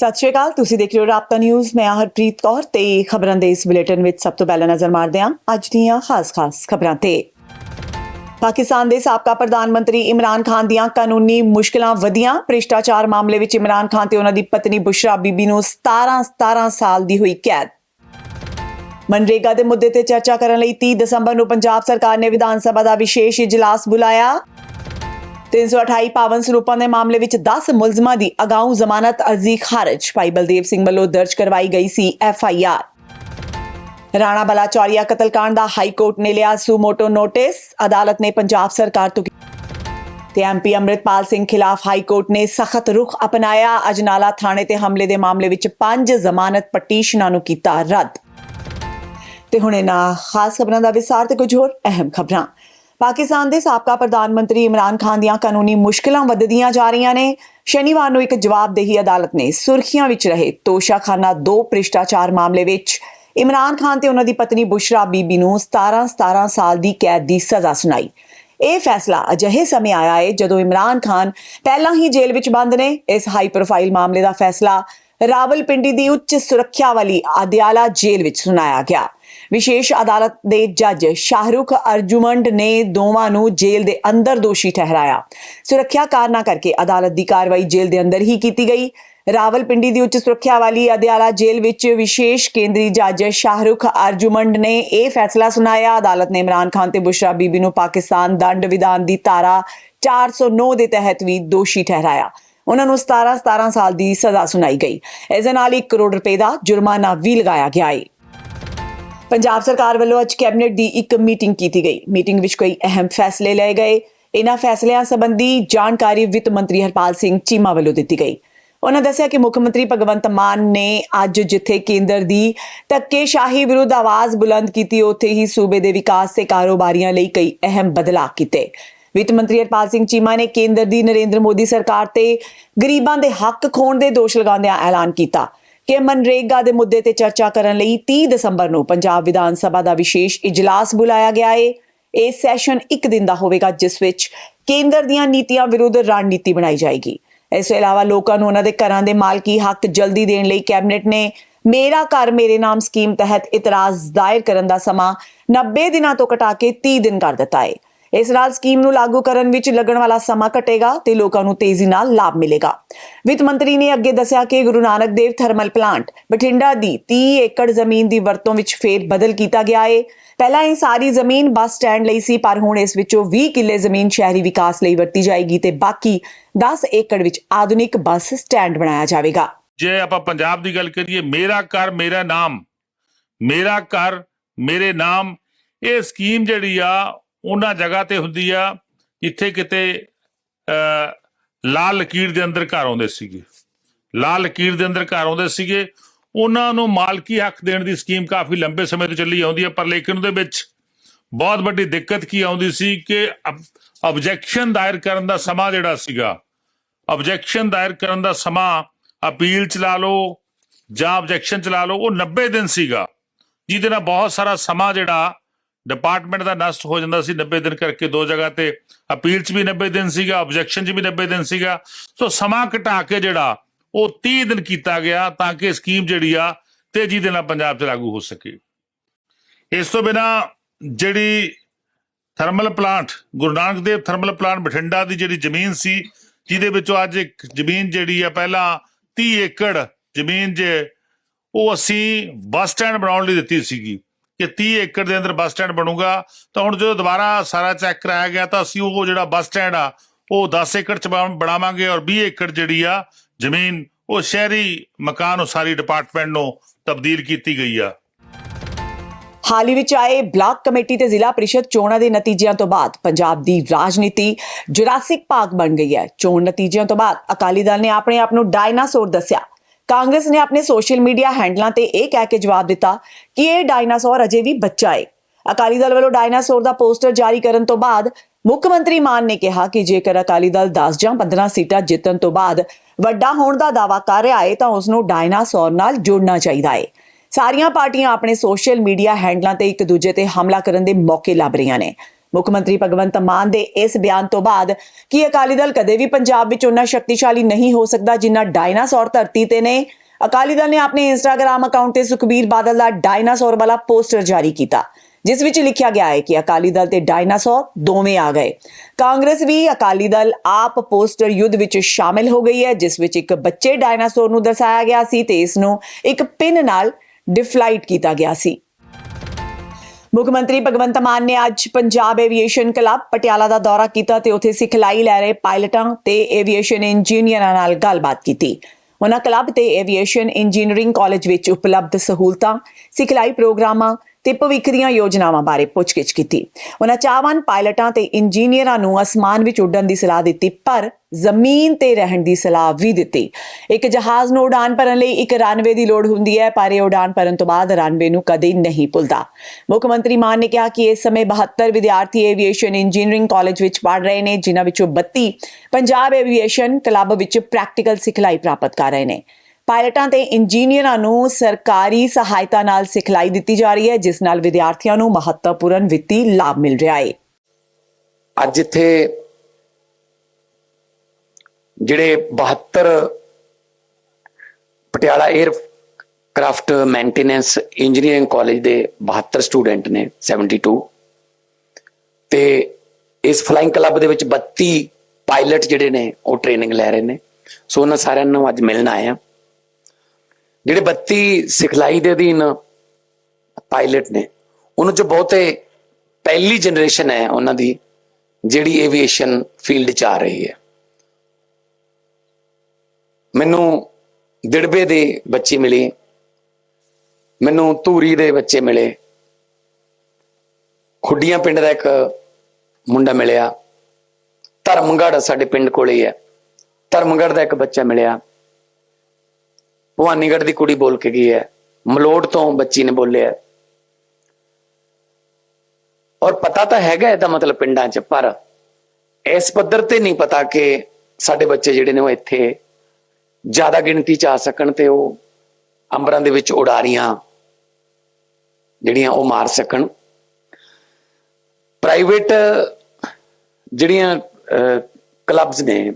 ਸਤਿ ਸ਼੍ਰੀ ਅਕਾਲ, ਤੁਸੀਂ ਦੇਖ ਰਹੇ ਹੋ ਰਾਪਤਾ ਨਿਊਜ਼। ਮੈਂ ਹਰਪ੍ਰੀਤ ਕੌਰ ਤੇ ਖਬਰਾਂ ਦੇ ਇਸ ਬੁਲੇਟਿਨ ਵਿੱਚ ਸਭ ਤੋਂ ਪਹਿਲਾਂ ਨਜ਼ਰ ਮਾਰਦੇ ਹਾਂ ਅੱਜ ਦੀਆਂ ਖਾਸ-ਖਾਸ ਖਬਰਾਂ ਤੇ। ਪਾਕਿਸਤਾਨ ਦੇ ਸਾਬਕਾ ਪ੍ਰਧਾਨ ਮੰਤਰੀ ਇਮਰਾਨ ਖਾਨ ਦੀਆਂ ਕਾਨੂੰਨੀ ਮੁਸ਼ਕਲਾਂ ਵਧੀਆਂ। ਭ੍ਰਿਸ਼ਟਾਚਾਰ ਮਾਮਲੇ ਵਿੱਚ ਇਮਰਾਨ ਖਾਨ ਤੇ ਉਹਨਾਂ ਦੀ ਪਤਨੀ ਬੁਸ਼ਰਾ ਬੀਬੀ ਨੂੰ 17 17 ਸਾਲ ਦੀ ਹੋਈ ਕੈਦ। ਮਨਰੇਗਾ ਦੇ ਮੁੱਦੇ ਤੇ ਚਰਚਾ ਕਰਨ ਲਈ 30 ਦਸੰਬਰ ਨੂੰ ਪੰਜਾਬ ਸਰਕਾਰ ਨੇ ਵਿਧਾਨ ਸਭਾ ਦਾ ਵਿਸ਼ੇਸ਼ ਇਜਲਾਸ ਬੁਲਾਇਆ। 328 ਪਾਵਨ ਸਰੂਪਾਂ ਦੇ ਮਾਮਲੇ ਵਿੱਚ 10 ਮੁਲਜ਼ਮਾਂ ਦੀ ਅਗਾਊਂ ਜ਼ਮਾਨਤ ਅਰਜ਼ੀ ਖਾਰਜ। ਭਾਈ ਬਲਦੇਵ ਸਿੰਘ ਵੱਲੋਂ ਦਰਜ ਕਰਵਾਈ ਗਈ ਸੀ F I R. Rana Balachauria ਕਤਲकांड ਦਾ ਹਾਈ ਕੋਰਟ ਨੇ ਲਿਆ ਸੂਮੋਟੋ ਨੋਟਿਸ। ਅਦਾਲਤ ਨੇ ਪੰਜਾਬ ਸਰਕਾਰ ਤੋਂ ਤੇ ਐਮਪੀ ਅੰਮ੍ਰਿਤਪਾਲ ਸਿੰਘ ਖਿਲਾਫ ਹਾਈ ਕੋਰਟ ਨੇ ਸਖਤ ਰੁਖ ਅਪਣਾਇਆ। ਅਜਨਾਲਾ ਥਾਣੇ ਤੇ ਹਮਲੇ ਦੇ ਮਾਮਲੇ ਵਿੱਚ ਪੰਜ ਜ਼ਮਾਨਤ ਪਟੀਸ਼ਨਾਂ ਨੂੰ ਕੀਤਾ ਰੱਦ। ਤੇ ਹੁਣ ਇਹਨਾਂ ਖਾਸ ਖਬਰਾਂ ਦਾ ਵਿਸਾਰ ਤੇ ਕੁਝ ਹੋਰ ਅਹਿਮ ਖਬਰਾਂ। ਪਾਕਿਸਤਾਨ ਦੇ ਸਾਬਕਾ ਪ੍ਰਧਾਨ ਮੰਤਰੀ ਇਮਰਾਨ ਖਾਨ ਦੀਆਂ ਕਾਨੂੰਨੀ ਮੁਸ਼ਕਲਾਂ ਵੱਧਦੀਆਂ ਜਾ ਰਹੀਆਂ ਨੇ। ਸ਼ਨੀਵਾਰ ਨੂੰ ਇੱਕ ਜਵਾਬਦੇਹੀ ਅਦਾਲਤ ਨੇ ਸੁਰਖੀਆਂ ਵਿੱਚ ਰਹੇ ਤੋਸ਼ਾਖਾਨਾ 2 ਭ੍ਰਿਸ਼ਟਾਚਾਰ ਮਾਮਲੇ ਵਿੱਚ। ਇਮਰਾਨ ਖਾਨ ਤੇ ਉਹਨਾਂ ਦੀ ਪਤਨੀ ਬੁਸ਼ਰਾ ਬੀਬੀ ਨੂੰ 17 17 ਸਾਲ ਦੀ ਕੈਦ ਦੀ ਸਜ਼ਾ ਸੁਣਾਈ। ਇਹ ਫੈਸਲਾ ਅਜਿਹੇ ਸਮੇਂ ਆਇਆ ਹੈ ਜਦੋਂ ਇਮਰਾਨ ਖਾਨ ਪਹਿਲਾਂ ਹੀ ਜੇਲ੍ਹ ਵਿੱਚ ਬੰਦ ਨੇ। ਇਸ ਹਾਈ ਪ੍ਰੋਫਾਈਲ ਮਾਮਲੇ ਦਾ ਫੈਸਲਾ ਰਾਵਲਪਿੰਡੀ ਦੀ ਉੱਚ ਸੁਰੱਖਿਆ ਵਾਲੀ ਆਦਿਆਲਾ ਜੇਲ੍ਹ ਵਿੱਚ ਸੁਣਾਇਆ ਗਿਆ। ਵਿਸ਼ੇਸ਼ ਅਦਾਲਤ ਦੇ ਜੱਜ ਸ਼ਾਹਰੁਖ ਅਰਜੁਮੰਡ ਨੇ ਦੋਵਾਂ ਨੂੰ ਜੇਲ੍ਹ ਦੇ ਅੰਦਰ ਦੋਸ਼ੀ ਠਹਿਰਾਇਆ। ਸੁਰੱਖਿਆ ਕਾਰਨਾਂ ਕਰਕੇ ਅਦਾਲਤ ਦੀ ਕਾਰਵਾਈ ਜੇਲ੍ਹ ਦੇ ਅੰਦਰ ਹੀ ਕੀਤੀ ਗਈ। ਰਾਵਲਪਿੰਡੀ ਦੀ ਉੱਚ ਸੁਰੱਖਿਆ ਵਾਲੀ ਅਦਿਆਲਾ ਜੇਲ੍ਹ ਵਿੱਚ ਵਿਸ਼ੇਸ਼ ਕੇਂਦਰੀ ਜੱਜ ਸ਼ਾਹਰੁਖ ਅਰਜੁਮੰਡ ਨੇ ਇਹ ਫੈਸਲਾ ਸੁਣਾਇਆ। ਅਦਾਲਤ ਨੇ ਇਮਰਾਨ ਖਾਨ ਤੇ ਬੁਸ਼ਰਾ ਬੀਬੀ ਨੂੰ ਪਾਕਿਸਤਾਨ ਦੰਡ ਵਿਧਾਨ ਦੀ ਧਾਰਾ 409 ਦੇ ਤਹਿਤ ਵੀ ਦੋਸ਼ੀ ਠਹਿਰਾਇਆ। ਉਹਨਾਂ ਨੂੰ 17 17 ਸਾਲ ਦੀ ਸਜ਼ਾ ਸੁਣਾਈ ਗਈ। ਇਸ ਨਾਲ 1 ਕਰੋੜ ਰੁਪਏ ਦਾ ਜੁਰਮਾਨਾ ਵੀ ਲਗਾਇਆ ਗਿਆ ਹੈ ਪੰਜਾਬ ਸਰਕਾਰ ਵੱਲੋਂ ਅੱਜ ਕੈਬਨਿਟ ਦੀ ਇੱਕ ਮੀਟਿੰਗ ਕੀਤੀ ਗਈ। ਮੀਟਿੰਗ ਵਿੱਚ ਕਈ ਅਹਿਮ ਫੈਸਲੇ ਲਏ ਗਏ। ਇਹਨਾਂ ਫੈਸਲਿਆਂ ਸੰਬੰਧੀ ਜਾਣਕਾਰੀ ਵਿੱਤ ਮੰਤਰੀ ਹਰਪਾਲ ਸਿੰਘ ਚੀਮਾ ਵੱਲੋਂ ਦਿੱਤੀ ਗਈ। ਉਹਨਾਂ ਦੱਸਿਆ ਕਿ ਮੁੱਖ ਮੰਤਰੀ ਭਗਵੰਤ ਮਾਨ ਨੇ ਅੱਜ ਜਿੱਥੇ ਕੇਂਦਰ ਦੀ ਧੱਕੇਸ਼ਾਹੀ ਵਿਰੁੱਧ ਆਵਾਜ਼ ਬੁਲੰਦ ਕੀਤੀ, ਉੱਥੇ ਹੀ ਸੂਬੇ ਦੇ ਵਿਕਾਸ ਤੇ ਕਾਰੋਬਾਰੀਆਂ ਲਈ ਕਈ ਅਹਿਮ ਬਦਲਾਅ ਕੀਤੇ। ਵਿੱਤ ਮੰਤਰੀ ਹਰਪਾਲ ਸਿੰਘ ਚੀਮਾ ਨੇ ਕੇਂਦਰ ਦੀ ਨਰਿੰਦਰ ਮੋਦੀ ਸਰਕਾਰ ਤੇ ਗਰੀਬਾਂ ਦੇ ਹੱਕ ਖੋਣ ਦੇ ਦੋਸ਼ ਲਗਾਉਂਦਿਆਂ ਐਲਾਨ ਕੀਤਾ। ਕਿ ਮਨਰੇਗਾ ਦੇ ਮੁੱਦੇ ਤੇ ਚਰਚਾ ਕਰਨ ਲਈ 30 ਦਸੰਬਰ ਨੂੰ ਪੰਜਾਬ ਵਿਧਾਨ ਸਭਾ ਦਾ ਵਿਸ਼ੇਸ਼ ਇਜਲਾਸ ਬੁਲਾਇਆ ਗਿਆ ਹੈ ਇਹ ਸੈਸ਼ਨ ਇੱਕ ਦਿਨ ਦਾ ਹੋਵੇਗਾ, ਜਿਸ ਵਿੱਚ ਕੇਂਦਰ ਦੀਆਂ ਨੀਤੀਆਂ ਵਿਰੁੱਧ ਰਣਨੀਤੀ ਬਣਾਈ ਜਾਏਗੀ। ਇਸ ਤੋਂ ਇਲਾਵਾ ਲੋਕਾਂ ਨੂੰ ਉਹਨਾਂ ਦੇ ਘਰਾਂ ਦੇ ਮਾਲਕੀ ਹੱਕ ਜਲਦੀ ਦੇਣ ਲਈ ਕੈਬਨਿਟ ਨੇ ਮੇਰਾ ਘਰ, ਮੇਰੇ ਨਾਮ ਸਕੀਮ ਤਹਿਤ ਇਤਰਾਜ਼ ਦਾਇਰ ਕਰਨ ਦਾ ਸਮਾਂ 90 ਦਿਨਾਂ ਤੋਂ ਘਟਾ ਕੇ 30 ਦਿਨ ਕਰ ਦਿੱਤਾ ਹੈ ਇਸ ਨਾਲ ਸਕੀਮ ਨੂੰ ਲਾਗੂ ਕਰਨ ਵਿੱਚ ਲੱਗਣ ਵਾਲਾ ਸਮਾਂ ਘਟੇਗਾ ਤੇ ਲੋਕਾਂ ਨੂੰ ਤੇਜ਼ੀ ਨਾਲ ਲਾਭ ਮਿਲੇਗਾ। ਵਿੱਤ ਮੰਤਰੀ ਨੇ ਅੱਗੇ ਦੱਸਿਆ ਕਿ ਗੁਰੂ ਨਾਨਕ ਦੇਵ ਥਰਮਲ ਪਲਾਂਟ, ਬਠਿੰਡਾ ਦੀ 30 ਏਕੜ ਜ਼ਮੀਨ ਦੀ ਵਰਤੋਂ ਵਿੱਚ ਫੇਰ ਬਦਲ ਕੀਤਾ ਗਿਆ ਹੈ ਪਹਿਲਾਂ ਇਹ ਸਾਰੀ ਜ਼ਮੀਨ ਬੱਸ ਸਟੈਂਡ ਲਈ ਸੀ, ਪਰ ਹੁਣ ਇਸ ਵਿੱਚੋਂ 20 ਕਿੱਲੇ ਜ਼ਮੀਨ ਸ਼ਹਿਰੀ ਵਿਕਾਸ ਲਈ ਵਰਤੀ ਜਾਏਗੀ ਤੇ ਬਾਕੀ 10 ਏਕੜ ਵਿੱਚ ਆਧੁਨਿਕ ਬੱਸ ਸਟੈਂਡ ਬਣਾਇਆ ਜਾਵੇਗਾ। ਜੇ ਆਪਾਂ ਪੰਜਾਬ ਦੀ ਗੱਲ ਕਰੀਏ, ਮੇਰਾ ਘਰ, ਮੇਰਾ ਨਾਮ, ਮੇਰਾ ਘਰ, ਮੇਰੇ ਨਾਮ, ਇਹ ਸਕੀਮ ਜਿਹੜੀ ਆ ਉਹਨਾਂ ਜਗ੍ਹਾ ਤੇ ਹੁੰਦੀ ਆ ਜਿੱਥੇ ਕਿਤੇ ਲਾਲ ਲਕੀਰ ਦੇ ਅੰਦਰ ਘਰ ਆਉਂਦੇ ਸੀਗੇ। ਲਾਲ ਲਕੀਰ ਦੇ ਅੰਦਰ ਘਰ ਆਉਂਦੇ ਸੀਗੇ। ਉਹਨਾਂ ਨੂੰ ਮਾਲਕੀ ਹੱਕ ਦੇਣ ਦੀ ਸਕੀਮ ਕਾਫੀ ਲੰਬੇ ਸਮੇਂ ਤੋਂ ਚੱਲੀ ਆਉਂਦੀ ਹੈ ਪਰ ਲੇਕਿਨ ਉਹਦੇ ਵਿੱਚ ਬਹੁਤ ਵੱਡੀ ਦਿੱਕਤ ਕੀ ਆਉਂਦੀ ਸੀ ਕਿ ਆਬਜੈਕਸ਼ਨ ਦਾਇਰ ਕਰਨ ਦਾ ਸਮਾਂ ਜਿਹੜਾ ਸੀਗਾ ਆਬਜੈਕਸ਼ਨ ਦਾਇਰ ਕਰਨ ਦਾ ਸਮਾਂ ਅਪੀਲ ਚਲਾ ਲਓ ਜਾਂ ਆਬਜੈਕਸ਼ਨ ਚਲਾ ਲਓ, ਉਹ 90 ਦਿਨ ਸੀਗਾ। ਜਿਹਦੇ ਨਾਲ ਬਹੁਤ ਸਾਰਾ ਸਮਾਂ ਜਿਹੜਾ ਡਿਪਾਰਟਮੈਂਟ ਦਾ ਨਸ਼ਟ ਹੋ ਜਾਂਦਾ ਸੀ 90 ਦਿਨ ਕਰਕੇ ਦੋ ਜਗ੍ਹਾ ਤੇ। ਅਪੀਲ 'ਚ ਵੀ 90 ਦਿਨ ਸੀਗਾ ਆਬਜੈਕਸ਼ਨ 'ਚ ਵੀ 90 ਦਿਨ ਸੀਗਾ। ਸੋ ਸਮਾਂ ਘਟਾ ਕੇ ਜਿਹੜਾ, ਉਹ 30 ਦਿਨ ਕੀਤਾ ਗਿਆ ਤਾਂ ਕਿ ਸਕੀਮ ਜਿਹੜੀ ਆ, ਤੇਜ਼ੀ ਦੇ ਨਾਲ ਪੰਜਾਬ 'ਚ ਲਾਗੂ ਹੋ ਸਕੇ। ਇਸ ਤੋਂ ਬਿਨਾ ਜਿਹੜੀ thermal plant Guru Nanak Dev thermal plant Bathinda ਦੀ ਜਿਹੜੀ ਜ਼ਮੀਨ ਸੀ, ਜਿਹਦੇ ਵਿੱਚੋਂ ਅੱਜ ਇੱਕ ਜ਼ਮੀਨ ਜਿਹੜੀ ਆ, ਪਹਿਲਾਂ 30 ਏਕੜ ਜ਼ਮੀਨ ਜੇ ਉਹ ਅਸੀਂ ਬੱਸ ਸਟੈਂਡ ਬਣਾਉਣ ਲਈ ਦਿੱਤੀ ਸੀਗੀ। ਕਿ 30 ਏਕੜ ਦੇ ਅੰਦਰ ਬੱਸ ਸਟੈਂਡ ਬਣੂਗਾ, ਤਾਂ ਹੁਣ ਜਦੋਂ ਦੁਬਾਰਾ ਸਾਰਾ ਚੈੱਕ ਕਰਾਇਆ ਗਿਆ, ਤਾਂ ਅਸੀਂ ਉਹ ਜਿਹੜਾ ਬੱਸ ਸਟੈਂਡ ਆ, ਉਹ 10 ਏਕੜ ਚ ਬਣਾਵਾਂਗੇ ਔਰ 20 ਏਕੜ ਜਿਹੜੀ ਆ, ਜ਼ਮੀਨ, ਉਹ ਸ਼ਹਿਰੀ ਮਕਾਨ ਉਸਾਰੀ ਡਿਪਾਰਟਮੈਂਟ ਨੂੰ ਤਬਦੀਲ ਕੀਤੀ ਗਈ ਆ। ਹਾਲ ਹੀ ਵਿੱਚ ਆਏ ਬਲਾਕ ਕਮੇਟੀ ਤੇ ਜ਼ਿਲ੍ਹਾ ਪ੍ਰੀਸ਼ਦ ਚੋਣਾਂ ਦੇ ਨਤੀਜਿਆਂ ਤੋਂ ਬਾਅਦ ਪੰਜਾਬ ਦੀ ਰਾਜਨੀਤੀ ਜੁਰਾਸਿਕ ਪਾਰਕ ਬਣ ਗਈ ਹੈ। ਚੋਣ ਨਤੀਜਿਆਂ ਤੋਂ ਬਾਅਦ ਅਕਾਲੀ ਦਲ ਨੇ ਆਪਣੇ ਆਪ ਨੂੰ ਡਾਇਨਾਸੌਰ ਦੱਸਿਆ। ਕਾਂਗਰਸ ਨੇ ਆਪਣੇ ਸੋਸ਼ਲ ਮੀਡੀਆ ਹੈਂਡਲਾਂ ਤੇ ਇਹ ਕਹਿ ਕੇ ਜਵਾਬ ਦਿੱਤਾ ਕਿ ਇਹ ਡਾਇਨਾਸੌਰ ਅਜੇ ਵੀ ਬੱਚਾ ਹੈ ਅਕਾਲੀ ਦਲ ਵੱਲੋਂ ਡਾਇਨਾਸੌਰ ਦਾ ਪੋਸਟਰ ਜਾਰੀ ਕਰਨ ਤੋਂ ਬਾਅਦ ਮੁੱਖ ਮੰਤਰੀ ਮਾਨ ਨੇ ਕਿਹਾ ਕਿ ਜੇਕਰ ਅਕਾਲੀ ਦਲ 10 ਜਾਂ 15 ਸੀਟਾਂ ਜਿੱਤਣ ਤੋਂ ਬਾਅਦ ਵੱਡਾ ਹੋਣ ਦਾ ਦਾਅਵਾ ਕਰ ਰਿਹਾ ਹੈ ਤਾਂ ਉਸ ਨੂੰ ਡਾਇਨਾਸੌਰ ਨਾਲ ਜੋੜਨਾ ਚਾਹੀਦਾ ਹੈ ਸਾਰੀਆਂ ਪਾਰਟੀਆਂ ਆਪਣੇ ਸੋਸ਼ਲ ਮੀਡੀਆ ਹੈਂਡਲਾਂ ਤੇ ਇੱਕ ਦੂਜੇ ਤੇ ਹਮਲਾ ਕਰਨ ਦੇ ਮੌਕੇ ਲੱਭ ਰਹੀਆਂ ਨੇ। ਮੁੱਖ ਮੰਤਰੀ ਭਗਵੰਤ ਮਾਨ ਦੇ ਇਸ ਬਿਆਨ ਤੋਂ ਬਾਅਦ ਕਿ ਅਕਾਲੀ ਦਲ ਕਦੇ ਵੀ ਪੰਜਾਬ ਵਿੱਚ ਉਨਾ ਸ਼ਕਤੀਸ਼ਾਲੀ ਨਹੀਂ ਹੋ ਸਕਦਾ ਜਿੰਨਾ ਡਾਇਨਾਸੌਰ ਧਰਤੀ ਤੇ ਨੇ। ਅਕਾਲੀ ਦਲ ਨੇ ਆਪਣੇ ਇੰਸਟਾਗ੍ਰam ਅਕਾਊਂਟ ਤੇ ਸੁਖਬੀਰ ਬਾਦਲ ਦਾ ਡਾਇਨਾਸੌਰ ਵਾਲਾ ਪੋਸਟਰ ਜਾਰੀ ਕੀਤਾ, ਜਿਸ ਵਿੱਚ ਲਿਖਿਆ ਗਿਆ ਹੈ ਕਿ ਅਕਾਲੀ ਦਲ ਤੇ ਡਾਇਨਾਸੌਰ ਦੋਵੇਂ ਆ ਗਏ। ਕਾਂਗਰਸ ਵੀ ਅਕਾਲੀ ਦਲ ਆਪ ਪੋਸਟਰ ਯੁੱਧ ਵਿੱਚ ਸ਼ਾਮਿਲ ਹੋ ਗਈ ਹੈ, ਜਿਸ ਵਿੱਚ ਇੱਕ ਬੱਚੇ ਡਾਇਨਾਸੌਰ ਨੂੰ ਦਰਸਾਇਆ ਗਿਆ ਸੀ ਤੇ ਇਸ ਨੂੰ ਇੱਕ ਪਿੰਨ ਨਾਲ ਡਿਫਲਾਈਟ ਕੀਤਾ ਗਿਆ ਸੀ। ਮੁੱਖ ਮੰਤਰੀ ਭਗਵੰਤ ਮਾਨ ਨੇ ਅੱਜ ਪੰਜਾਬ ਐਵੀਏਸ਼ਨ ਕਲੱਬ ਪਟਿਆਲਾ ਦਾ ਦੌਰਾ ਕੀਤਾ ਤੇ ਉੱਥੇ ਸਿਖਲਾਈ ਲੈ ਰਹੇ ਪਾਇਲਟਾਂ ਤੇ ਐਵੀਏਸ਼ਨ ਇੰਜੀਨੀਅਰਾਂ ਨਾਲ ਗੱਲਬਾਤ ਕੀਤੀ। ਉਹਨਾਂ ਕਲੱਬ ਤੇ ਐਵੀਏਸ਼ਨ ਇੰਜੀਨੀਅਰਿੰਗ ਕਾਲਜ ਵਿੱਚ ਉਪਲਬਧ ਸਹੂਲਤਾਂ, ਸਿਖਲਾਈ ਪ੍ਰੋਗਰਾਮਾਂ ਤੇ ਭਵਿੱਖ ਦੀਆਂ ਯੋਜਨਾਵਾਂ ਬਾਰੇ ਪੁੱਛਗਿੱਛ ਕੀਤੀ। ਉਹਨਾਂ ਚਾਹਵਾਨ ਪਾਇਲਟਾਂ ਤੇ ਇੰਜੀਨੀਅਰਾਂ ਨੂੰ ਅਸਮਾਨ ਵਿੱਚ ਉੱਡਣ ਦੀ ਸਲਾਹ ਦਿੱਤੀ, ਪਰ ਜ਼ਮੀਨ ਤੇ ਰਹਿਣ ਦੀ ਸਲਾਹ ਵੀ ਦਿੱਤੀ। ਇੱਕ ਜਹਾਜ਼ ਨੂੰ ਉਡਾਨ ਭਰਨ ਲਈ ਇੱਕ ਰਨਵੇ ਦੀ ਲੋੜ ਹੁੰਦੀ ਹੈ, ਪਰ ਇਹ ਉਡਾਨ ਭਰਨ ਤੋਂ ਬਾਅਦ ਰਨਵੇ ਨੂੰ ਕਦੇ ਨਹੀਂ ਭੁੱਲਦਾ। ਮੁੱਖ ਮੰਤਰੀ ਮਾਨ ਨੇ ਕਿਹਾ ਕਿ ਇਸ ਸਮੇਂ 72 ਵਿਦਿਆਰਥੀ ਐਵੀਏਸ਼ਨ ਇੰਜੀਨੀਅਰਿੰਗ ਕਾਲਜ ਵਿੱਚ ਪੜ੍ਹ ਰਹੇ ਨੇ, ਜਿਨ੍ਹਾਂ ਵਿੱਚੋਂ 32 ਪੰਜਾਬ ਐਵੀਏਸ਼ਨ ਕਲੱਬ ਵਿੱਚ ਪ੍ਰੈਕਟੀਕਲ ਸਿਖਲਾਈ ਪ੍ਰਾਪਤ ਕਰ ਰਹੇ ਨੇ। ਪਾਇਲਟਾਂ ਤੇ ਇੰਜੀਨੀਅਰਾਂ ਨੂੰ ਸਰਕਾਰੀ ਸਹਾਇਤਾ ਨਾਲ ਸਿਖਲਾਈ ਦਿੱਤੀ ਜਾ ਰਹੀ ਹੈ, ਜਿਸ ਨਾਲ ਵਿਦਿਆਰਥੀਆਂ ਨੂੰ ਮਹੱਤਵਪੂਰਨ ਵਿੱਤੀ ਲਾਭ ਮਿਲ ਰਿਹਾ ਹੈ। ਅੱਜ ਇੱਥੇ ਜਿਹੜੇ 72 Patiala aircraft maintenance engineering college ਦੇ 72 ਸਟੂਡੈਂਟ ਨੇ 72 ਤੇ ਇਸ ਫਲਾਈਂਗ ਕਲੱਬ ਦੇ ਵਿੱਚ 32 ਪਾਇਲਟ ਜਿਹੜੇ ਨੇ, ਉਹ ਟ੍ਰੇਨਿੰਗ ਲੈ ਰਹੇ ਨੇ। ਸੋ ਉਹਨਾਂ ਸਾਰਿਆਂ ਨੂੰ ਅੱਜ ਮਿਲਣ ਆਏ ਆ ਜਿਹੜੇ 32 ਸਿਖਲਾਈ ਦੇ ਅਧੀਨ ਪਾਇਲਟ ਨੇ, ਉਹਨਾਂ ਚ ਬਹੁਤੇ ਪਹਿਲੀ ਜਨਰੇਸ਼ਨ ਹੈ ਉਹਨਾਂ ਦੀ, ਜਿਹੜੀ ਏਵੀਏਸ਼ਨ ਫੀਲਡ ਚ ਆ ਰਹੀ ਹੈ। ਮੈਨੂੰ ਦਿੜਬੇ ਦੇ ਬੱਚੇ ਮਿਲੇ, ਮੈਨੂੰ ਧੂਰੀ ਦੇ ਬੱਚੇ ਮਿਲੇ, ਖੁੱਡੀਆਂ ਪਿੰਡ ਦਾ ਇੱਕ ਮੁੰਡਾ ਮਿਲਿਆ ਧਰਮਗੜ ਸਾਡੇ ਪਿੰਡ ਕੋਲੇ ਹੀ ਹੈ ਧਰਮਗੜ ਦਾ ਇੱਕ ਬੱਚਾ ਮਿਲਿਆ। ਭਵਾਨੀਗੜ੍ਹ ਦੀ ਕੁੜੀ ਬੋਲ ਕੇ ਗਈ ਹੈ। ਮਲੋੜ ਤੋਂ ਬੱਚੀ ਨੇ ਬੋਲਿਆ ਔਰ ਪਤਾ ਤਾਂ ਹੈਗਾ ਇਹਦਾ ਮਤਲਬ ਪਿੰਡਾਂ 'ਚ, ਪਰ ਇਸ ਪੱਧਰ ਤੇ ਨਹੀਂ ਪਤਾ ਕਿ ਸਾਡੇ ਬੱਚੇ ਜਿਹੜੇ ਨੇ ਉਹ ਇੱਥੇ ਜ਼ਿਆਦਾ ਗਿਣਤੀ 'ਚ ਆ ਸਕਣ ਤੇ ਉਹ ਅੰਬਰਾਂ ਦੇ ਵਿੱਚ ਉਡਾਰੀਆਂ ਜਿਹੜੀਆਂ ਉਹ ਮਾਰ ਸਕਣ। ਪ੍ਰਾਈਵੇਟ ਜਿਹੜੀਆਂ ਕਲੱਬਸ ਨੇ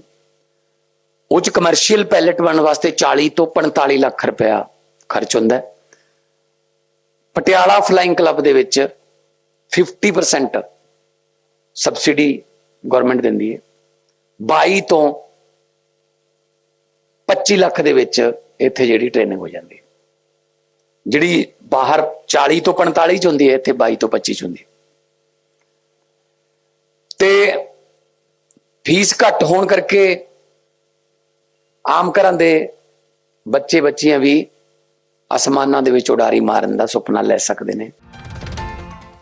ਉਹ ਚ ਕਮਰਸ਼ੀਅਲ ਪੈਲਟ ਬਣਨ ਵਾਸਤੇ 40 ਤੋਂ 45 ਲੱਖ ਰੁਪਇਆ ਖਰਚ ਹੁੰਦਾ ਪਟਿਆਲਾ ਫਲਾਈਂਗ ਕਲੱਬ ਦੇ ਵਿੱਚ 50% ਸਬਸਿਡੀ ਗਵਰਨਮੈਂਟ ਦਿੰਦੀ ਹੈ। 22 ਤੋਂ 25 ਲੱਖ ਦੇ ਵਿੱਚ ਇੱਥੇ ਜਿਹੜੀ ਟ੍ਰੇਨਿੰਗ ਹੋ ਜਾਂਦੀ ਹੈ। ਜਿਹੜੀ ਬਾਹਰ 40 ਤੋਂ 45 ਚ ਹੁੰਦੀ ਹੈ, ਇੱਥੇ 22 ਤੋਂ 25 ਚ ਹੁੰਦੀ ਹੈ। ਤੇ ਫੀਸ ਘੱਟ ਹੋਣ ਕਰਕੇ ਆਮ ਘਰਾਂ ਦੇ ਬੱਚੇ ਬੱਚੀਆਂ ਵੀ ਅਸਮਾਨਾਂ ਦੇ ਵਿੱਚ ਉਡਾਰੀ ਮਾਰਨ ਦਾ ਸੁਪਨਾ ਲੈ ਸਕਦੇ ਨੇ।